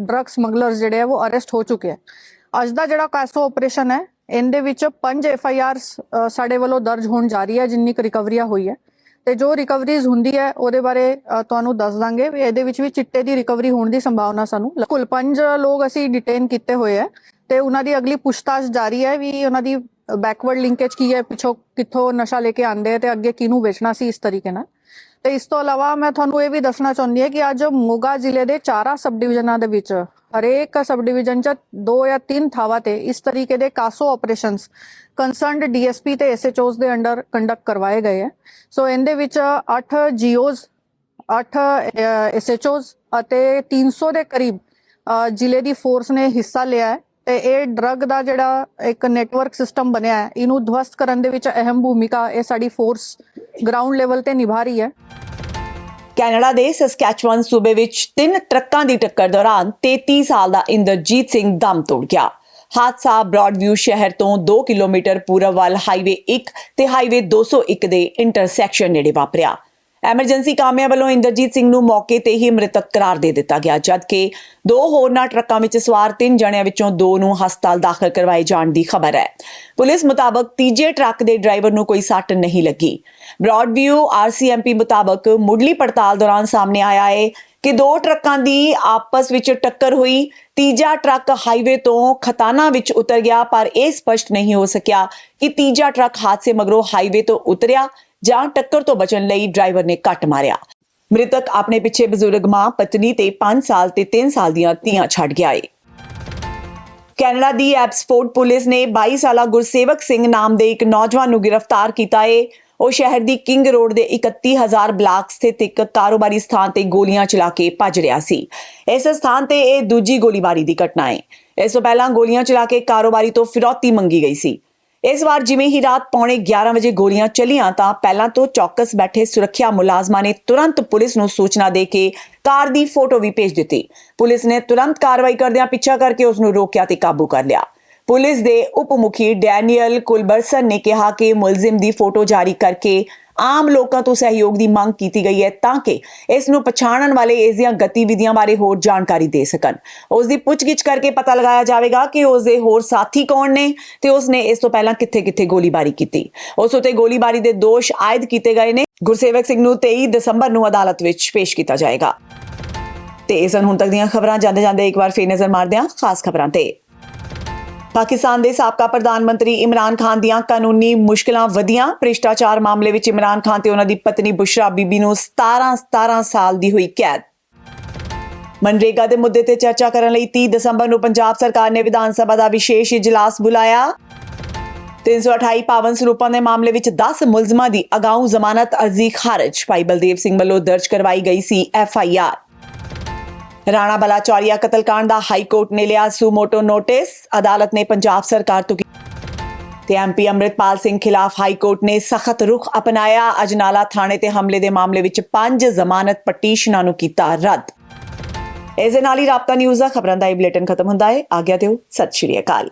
ਡਰੱਗ ਸਮਗਲਰਸ ਜਿਹੜੇ ਆ ਉਹ ਅਰੈਸਟ ਹੋ ਚੁੱਕੇ ਹੈ। ਅੱਜ ਦਾ ਜਿਹੜਾ ਕਾਸੋ ਆਪਰੇਸ਼ਨ ਹੈ, ਇਹਦੇ ਵਿੱਚ 5 ਐਫ ਆਈ ਆਰ ਸਾਡੇ ਵੱਲੋਂ ਦਰਜ ਹੋਣ ਜਾ ਰਹੀ ਹੈ, ਜਿੰਨੀ ਕੁ ਰਿਕਵਰੀਆਂ ਹੋਈ ਹੈ। ਤੇ ਜੋ ਰਿਕਵਰੀਜ਼ ਹੁੰਦੀ ਹੈ, ਉਹਦੇ ਬਾਰੇ ਤੁਹਾਨੂੰ ਦੱਸ ਦਾਂਗੇ। ਵੀ ਇਹਦੇ ਵਿੱਚ ਵੀ ਚਿੱਟੇ ਦੀ ਰਿਕਵਰੀ ਹੋਣ ਦੀ ਸੰਭਾਵਨਾ ਸਾਨੂੰ। ਕੁੱਲ ਪੰਜ ਲੋਕ ਅਸੀਂ ਡਿਟੇਨ ਕੀਤੇ ਹੋਏ ਹੈ। ਤੇ ਉਹਨਾਂ ਦੀ ਅਗਲੀ ਪੁੱਛਤਾਛ ਜਾਰੀ ਹੈ ਵੀ ਉਹਨਾਂ ਦੀ ਬੈਕਵਰਡ ਲਿੰਕੇਜ ਕੀ ਹੈ, ਪਿੱਛੋਂ ਕਿੱਥੋਂ ਨਸ਼ਾ ਲੈ ਕੇ ਆਂਦੇ ਹੈ ਤੇ ਅੱਗੇ ਕਿਹਨੂੰ ਵੇਚਣਾ ਸੀ ਇਸ ਤਰੀਕੇ ਨਾਲ। ਤੇ ਇਸ ਤੋਂ ਇਲਾਵਾ ਮੈਂ ਤੁਹਾਨੂੰ ਇਹ ਵੀ ਦੱਸਣਾ ਚਾਹੁੰਦੀ ਹਾਂ ਕਿ ਅੱਜ ਮੋਗਾ ਜ਼ਿਲ੍ਹੇ ਦੇ ਚਾਰਾ ਸਬ ਡਿਵੀਜ਼ਨਾਂ ਦੇ ਵਿੱਚ ਹਰੇਕ ਸਬ ਡਿਵੀਜ਼ਨ 'ਚ ਦੋ ਜਾਂ ਤਿੰਨ ਥਾਵਾਂ ਤੇ ਇਸ ਤਰੀਕੇ ਦੇ ਕਾਸੋ ਆਪਰੇਸ਼ਨਸ ਕੰਸਰਨਡ ਡੀਐਸਪੀ ਤੇ ਐਸਐਚਓਸ ਦੇ ਅੰਡਰ ਕੰਡਕਟ ਕਰਵਾਏ ਗਏ ਹੈ। ਸੋ ਇਹਦੇ ਵਿੱਚ 8 ਜੀਓਜ਼ 8 ਐਸਐਚਓਸ ਅਤੇ 300 ਦੇ ਕਰੀਬ ਜ਼ਿਲ੍ਹੇ ਦੀ ਫੋਰਸ ਨੇ ਹਿੱਸਾ ਲਿਆ ਹੈ। ਤੇ ਇਹ ਡਰੱਗ ਦਾ ਜਿਹੜਾ ਇੱਕ ਨੈਟਵਰਕ ਸਿਸਟਮ ਬਣਿਆ ਹੈ, ਇਹਨੂੰ ਧਵਸਤ ਕਰਨ ਦੇ ਵਿੱਚ ਅਹਿਮ ਭੂਮਿਕਾ ਇਹ ਸਾਡੀ ਫੋਰਸ ਗਰਾਊਂਡ ਲੈਵਲ ਤੇ ਨਿਭਾ ਰਹੀ ਹੈ। ਕੈਨੇਡਾ ਦੇ ਸਸਕੈਚੁਅਨ ਸੂਬੇ ਵਿੱਚ ਤਿੰਨ ਟਰੱਕਾਂ ਦੀ ਟੱਕਰ ਦੌਰਾਨ 33 ਸਾਲ ਦਾ ਇੰਦਰਜੀਤ ਸਿੰਘ ਦਮ ਤੋੜ ਗਿਆ। ਹਾਦਸਾ ਬ੍ਰੌਡਵਿਊ ਸ਼ਹਿਰ ਤੋਂ 2 ਕਿਲੋਮੀਟਰ ਪੂਰਬ ਵੱਲ ਹਾਈਵੇ 1 ਤੇ ਹਾਈਵੇ 201 ਦੇ ਇੰਟਰਸੈਕਸ਼ਨ ਨੇੜੇ ਵਾਪਰਿਆ। ਐਮਰਜੈਂਸੀ ਕਾਮਿਆਂ ਵੱਲੋਂ ਇੰਦਰਜੀਤ ਸਿੰਘ ਨੂੰ ਮੌਕੇ ਤੇ ਹੀ ਮ੍ਰਿਤਕ ਕਰਾਰ ਦੇ ਦਿੱਤਾ ਗਿਆ, ਜਦਕਿ ਦੋ ਹੋਰਨਾਂ ਟਰੱਕਾਂ ਵਿੱਚ ਸਵਾਰ ਤਿੰਨ ਜਣਿਆਂ ਵਿੱਚੋਂ ਦੋ ਨੂੰ ਹਸਪਤਾਲ ਦਾਖਲ ਕਰਵਾਏ ਜਾਣ ਦੀ ਖਬਰ ਹੈ। ਪੁਲਿਸ ਮੁਤਾਬਕ ਤੀਜੇ ਟਰੱਕ ਦੇ ਡਰਾਈਵਰ ਨੂੰ ਕੋਈ ਸੱਟ ਨਹੀਂ ਲੱਗੀ। ਬ੍ਰੌਡਵਿਊ ਆਰਸੀਐਮਪੀ ਮੁਤਾਬਕ ਮੁੱਢਲੀ ਪੜਤਾਲ ਦੌਰਾਨ ਸਾਹਮਣੇ ਆਇਆ ਹੈ ਕਿ ਦੋ ਟਰੱਕਾਂ ਦੀ ਆਪਸ ਵਿੱਚ ਟੱਕਰ ਹੋਈ। ਤੀਜਾ ਟਰੱਕ ਹਾਈਵੇ ਤੋਂ ਖਤਾਨਾ ਵਿੱਚ ਉਤਰ ਗਿਆ, ਪਰ ਇਹ ਸਪਸ਼ਟ ਨਹੀਂ ਹੋ ਸਕਿਆ ਕਿ ਤੀਜਾ ਟਰੱਕ ਹਾਦਸੇ ਮਗਰੋਂ ਹਾਈਵੇ ਤੋਂ ਉਤਰਿਆ। ਜਾਂ ਟੱਕਰ ਤੋਂ ਬਚਣ ਲਈ ਡਰਾਈਵਰ ਨੇ ਕੱਟ ਮਾਰਿਆ। ਮ੍ਰਿਤਕ ਆਪਣੇ ਪਿੱਛੇ ਬਜ਼ੁਰਗ ਮਾਂ, ਪਤਨੀ ਤੇ 5 ਸਾਲ ਤੇ 3 ਸਾਲ ਦੀਆਂ ਧੀਆਂ ਛੱਡ ਗਿਆ ਏ। ਕੈਨੇਡਾ ਦੀ ਐਬਸਫੋਰਡ ਪੁਲਿਸ ਨੇ 22 ਸਾਲਾ ਗੁਰਸੇਵਕ ਸਿੰਘ ਨਾਮ ਦੇ ਇੱਕ ਨੌਜਵਾਨ ਨੂੰ ਗ੍ਰਿਫਤਾਰ ਕੀਤਾ ਏ। ਉਹ ਸ਼ਹਿਰ ਦੀ ਕਿੰਗ ਰੋਡ ਦੇ 31000 ਬਲਾਕ ਸਥਿਤ ਇੱਕ ਕਾਰੋਬਾਰੀ ਸਥਾਨ ਤੇ ਗੋਲੀਆਂ ਚਲਾ ਕੇ ਭੱਜ ਰਿਹਾ ਸੀ। ਇਸ ਸਥਾਨ ਤੇ ਇਹ ਦੂਜੀ ਗੋਲੀਬਾਰੀ ਦੀ ਘਟਨਾ ਹੈ ਇਸ ਤੋਂ ਪਹਿਲਾਂ ਗੋਲੀਆਂ ਚਲਾ ਕੇ ਕਾਰੋਬਾਰੀ ਤੋਂ ਫਿਰੌਤੀ ਮੰਗੀ ਗਈ ਸੀ। ਇਸ ਵਾਰ ਜਿਵੇਂ ਹੀ ਰਾਤ ਪੌਣੇ 11 ਵਜੇ ਗੋਲੀਆਂ ਚੱਲੀਆਂ, ਤਾਂ ਪਹਿਲਾਂ ਤੋਂ ਚੌਕਸ ਬੈਠੇ ਸੁਰੱਖਿਆ ਮੁਲਾਜ਼ਮਾਂ ਨੇ ਤੁਰੰਤ ਪੁਲਿਸ ਨੂੰ ਸੂਚਨਾ ਦੇ ਕੇ ਕਾਰ ਦੀ ਫੋਟੋ ਵੀ ਭੇਜ ਦਿੱਤੀ। ਪੁਲਿਸ ਨੇ ਤੁਰੰਤ ਕਾਰਵਾਈ ਕਰਦਿਆਂ ਪਿੱਛਾ ਕਰਕੇ ਉਸ ਨੂੰ ਰੋਕਿਆ ਤੇ ਕਾਬੂ ਕਰ ਲਿਆ। ਪੁਲਿਸ ਦੇ ਉਪ ਮੁਖੀ ਡੈਨੀਅਲ ਕੁਲਬਰਸਨ ਨੇ ਕਿਹਾ ਕਿ ਮੁਲਜ਼ਮ ਦੀ ਫੋਟੋ ਜਾਰੀ ਕਰਕੇ ਆਮ ਲੋਕਾਂ ਤੋਂ ਸਹਿਯੋਗ ਦੀ ਮੰਗ ਕੀਤੀ ਗਈ ਹੈ ਤਾਂ ਕਿ ਇਸ ਨੂੰ ਪਛਾਣਨ ਵਾਲੇ ਇਸ ਦੀਆਂ ਗਤੀਵਿਧੀਆਂ ਬਾਰੇ ਹੋਰ ਜਾਣਕਾਰੀ ਦੇ ਸਕਣ। ਉਸ ਦੀ ਪੁੱਛਗਿੱਛ ਕਰਕੇ ਪਤਾ ਲਗਾਇਆ ਜਾਵੇਗਾ ਕਿ ਉਸ ਦੇ ਹੋਰ ਸਾਥੀ ਕੌਣ ਨੇ ਤੇ ਉਸ ਨੇ ਇਸ ਤੋਂ ਪਹਿਲਾਂ ਕਿੱਥੇ-ਕਿੱਥੇ ਗੋਲੀਬਾਰੀ ਕੀਤੀ। ਉਸ ਉਤੇ ਗੋਲੀਬਾਰੀ ਦੇ ਦੋਸ਼ ਆਇਦ ਕੀਤੇ ਗਏ ਨੇ। ਗੁਰਸੇਵਕ ਸਿੰਘ ਨੂੰ 23 ਦਸੰਬਰ ਨੂੰ ਅਦਾਲਤ ਵਿੱਚ ਪੇਸ਼ ਕੀਤਾ ਜਾਏਗਾ। ਤੇ ਇਸ ਹਨ ਹੁਣ ਤੱਕ ਦੀਆਂ ਖਬਰਾਂ ਜਾਂਦੇ ਜਾਂਦੇ ਇੱਕ ਵਾਰ ਫੇਰ ਨਜ਼ਰ ਮਾਰਦੇ ਹਾਂ ਖਾਸ ਖਬਰਾਂ ਤੇ। ਪਾਕਿਸਤਾਨ ਦੇ ਸਾਬਕਾ ਪ੍ਰਧਾਨ ਮੰਤਰੀ ਇਮਰਾਨ ਖਾਨ ਦੀਆਂ ਕਾਨੂੰਨੀ ਮੁਸ਼ਕਲਾਂ ਵਧੀਆਂ। ਭ੍ਰਿਸ਼ਟਾਚਾਰ ਮਾਮਲੇ ਵਿੱਚ ਇਮਰਾਨ ਖਾਨ ਤੇ ਉਹਨਾਂ ਦੀ ਪਤਨੀ ਬੁਸ਼ਰਾ ਬੀਬੀ ਨੂੰ 17 17 ਸਾਲ ਦੀ ਹੋਈ ਕੈਦ। ਮਨਰੇਗਾ ਦੇ ਮੁੱਦੇ ਤੇ ਚਰਚਾ ਕਰਨ ਲਈ 30 ਦਸੰਬਰ ਨੂੰ ਪੰਜਾਬ ਸਰਕਾਰ ਨੇ ਵਿਧਾਨ ਸਭਾ ਦਾ ਵਿਸ਼ੇਸ਼ ਇਜਲਾਸ ਬੁਲਾਇਆ। 328 ਪਾਵਨ ਸਰੂਪਾਂ ਦੇ ਮਾਮਲੇ ਵਿੱਚ 10 ਮੁਲਜ਼ਮਾਂ ਦੀ ਅਗਾਊਂ ਜ਼ਮਾਨਤ ਅਰਜ਼ੀ ਖਾਰਜ। ਭਾਈ ਬਲਦੇਵ ਸਿੰਘ ਵੱਲੋਂ ਦਰਜ ਕਰਵਾਈ ਗਈ ਸੀ F I R. Rana Balachauria ਕਤਲकांड ਦਾ ਹਾਈ ਕੋਰਟ ਨੇ ਲਿਆ ਸੂਮੋਟੋ ਨੋਟਿਸ। ਅਦਾਲਤ ਨੇ ਪੰਜਾਬ ਸਰਕਾਰ ਤੋਂ ਤੇ ਐਮਪੀ ਅੰਮ੍ਰਿਤਪਾਲ ਸਿੰਘ ਖਿਲਾਫ ਹਾਈ ਕੋਰਟ ਨੇ ਸਖਤ ਰੁਖ ਅਪਣਾਇਆ। ਅਜਨਾਲਾ ਥਾਣੇ ਤੇ ਹਮਲੇ ਦੇ ਮਾਮਲੇ ਵਿੱਚ ਪੰਜ ਜ਼ਮਾਨਤ ਪਟੀਸ਼ਨਾਂ ਨੂੰ ਕੀਤਾ ਰੱਦ। ਇਸ ਦੇ ਨਾਲ ਹੀ ਰਾਬਤਾ ਨਿਊਜ਼ ਦਾ ਖਬਰਾਂ ਦਾ ਇਹ ਬੁਲੇਟਿਨ ਖਤਮ ਹੁੰਦਾ ਹੈ। ਆਗਿਆ ਦਿਓ। ਸਤਿ ਸ਼੍ਰੀ ਅਕਾਲ।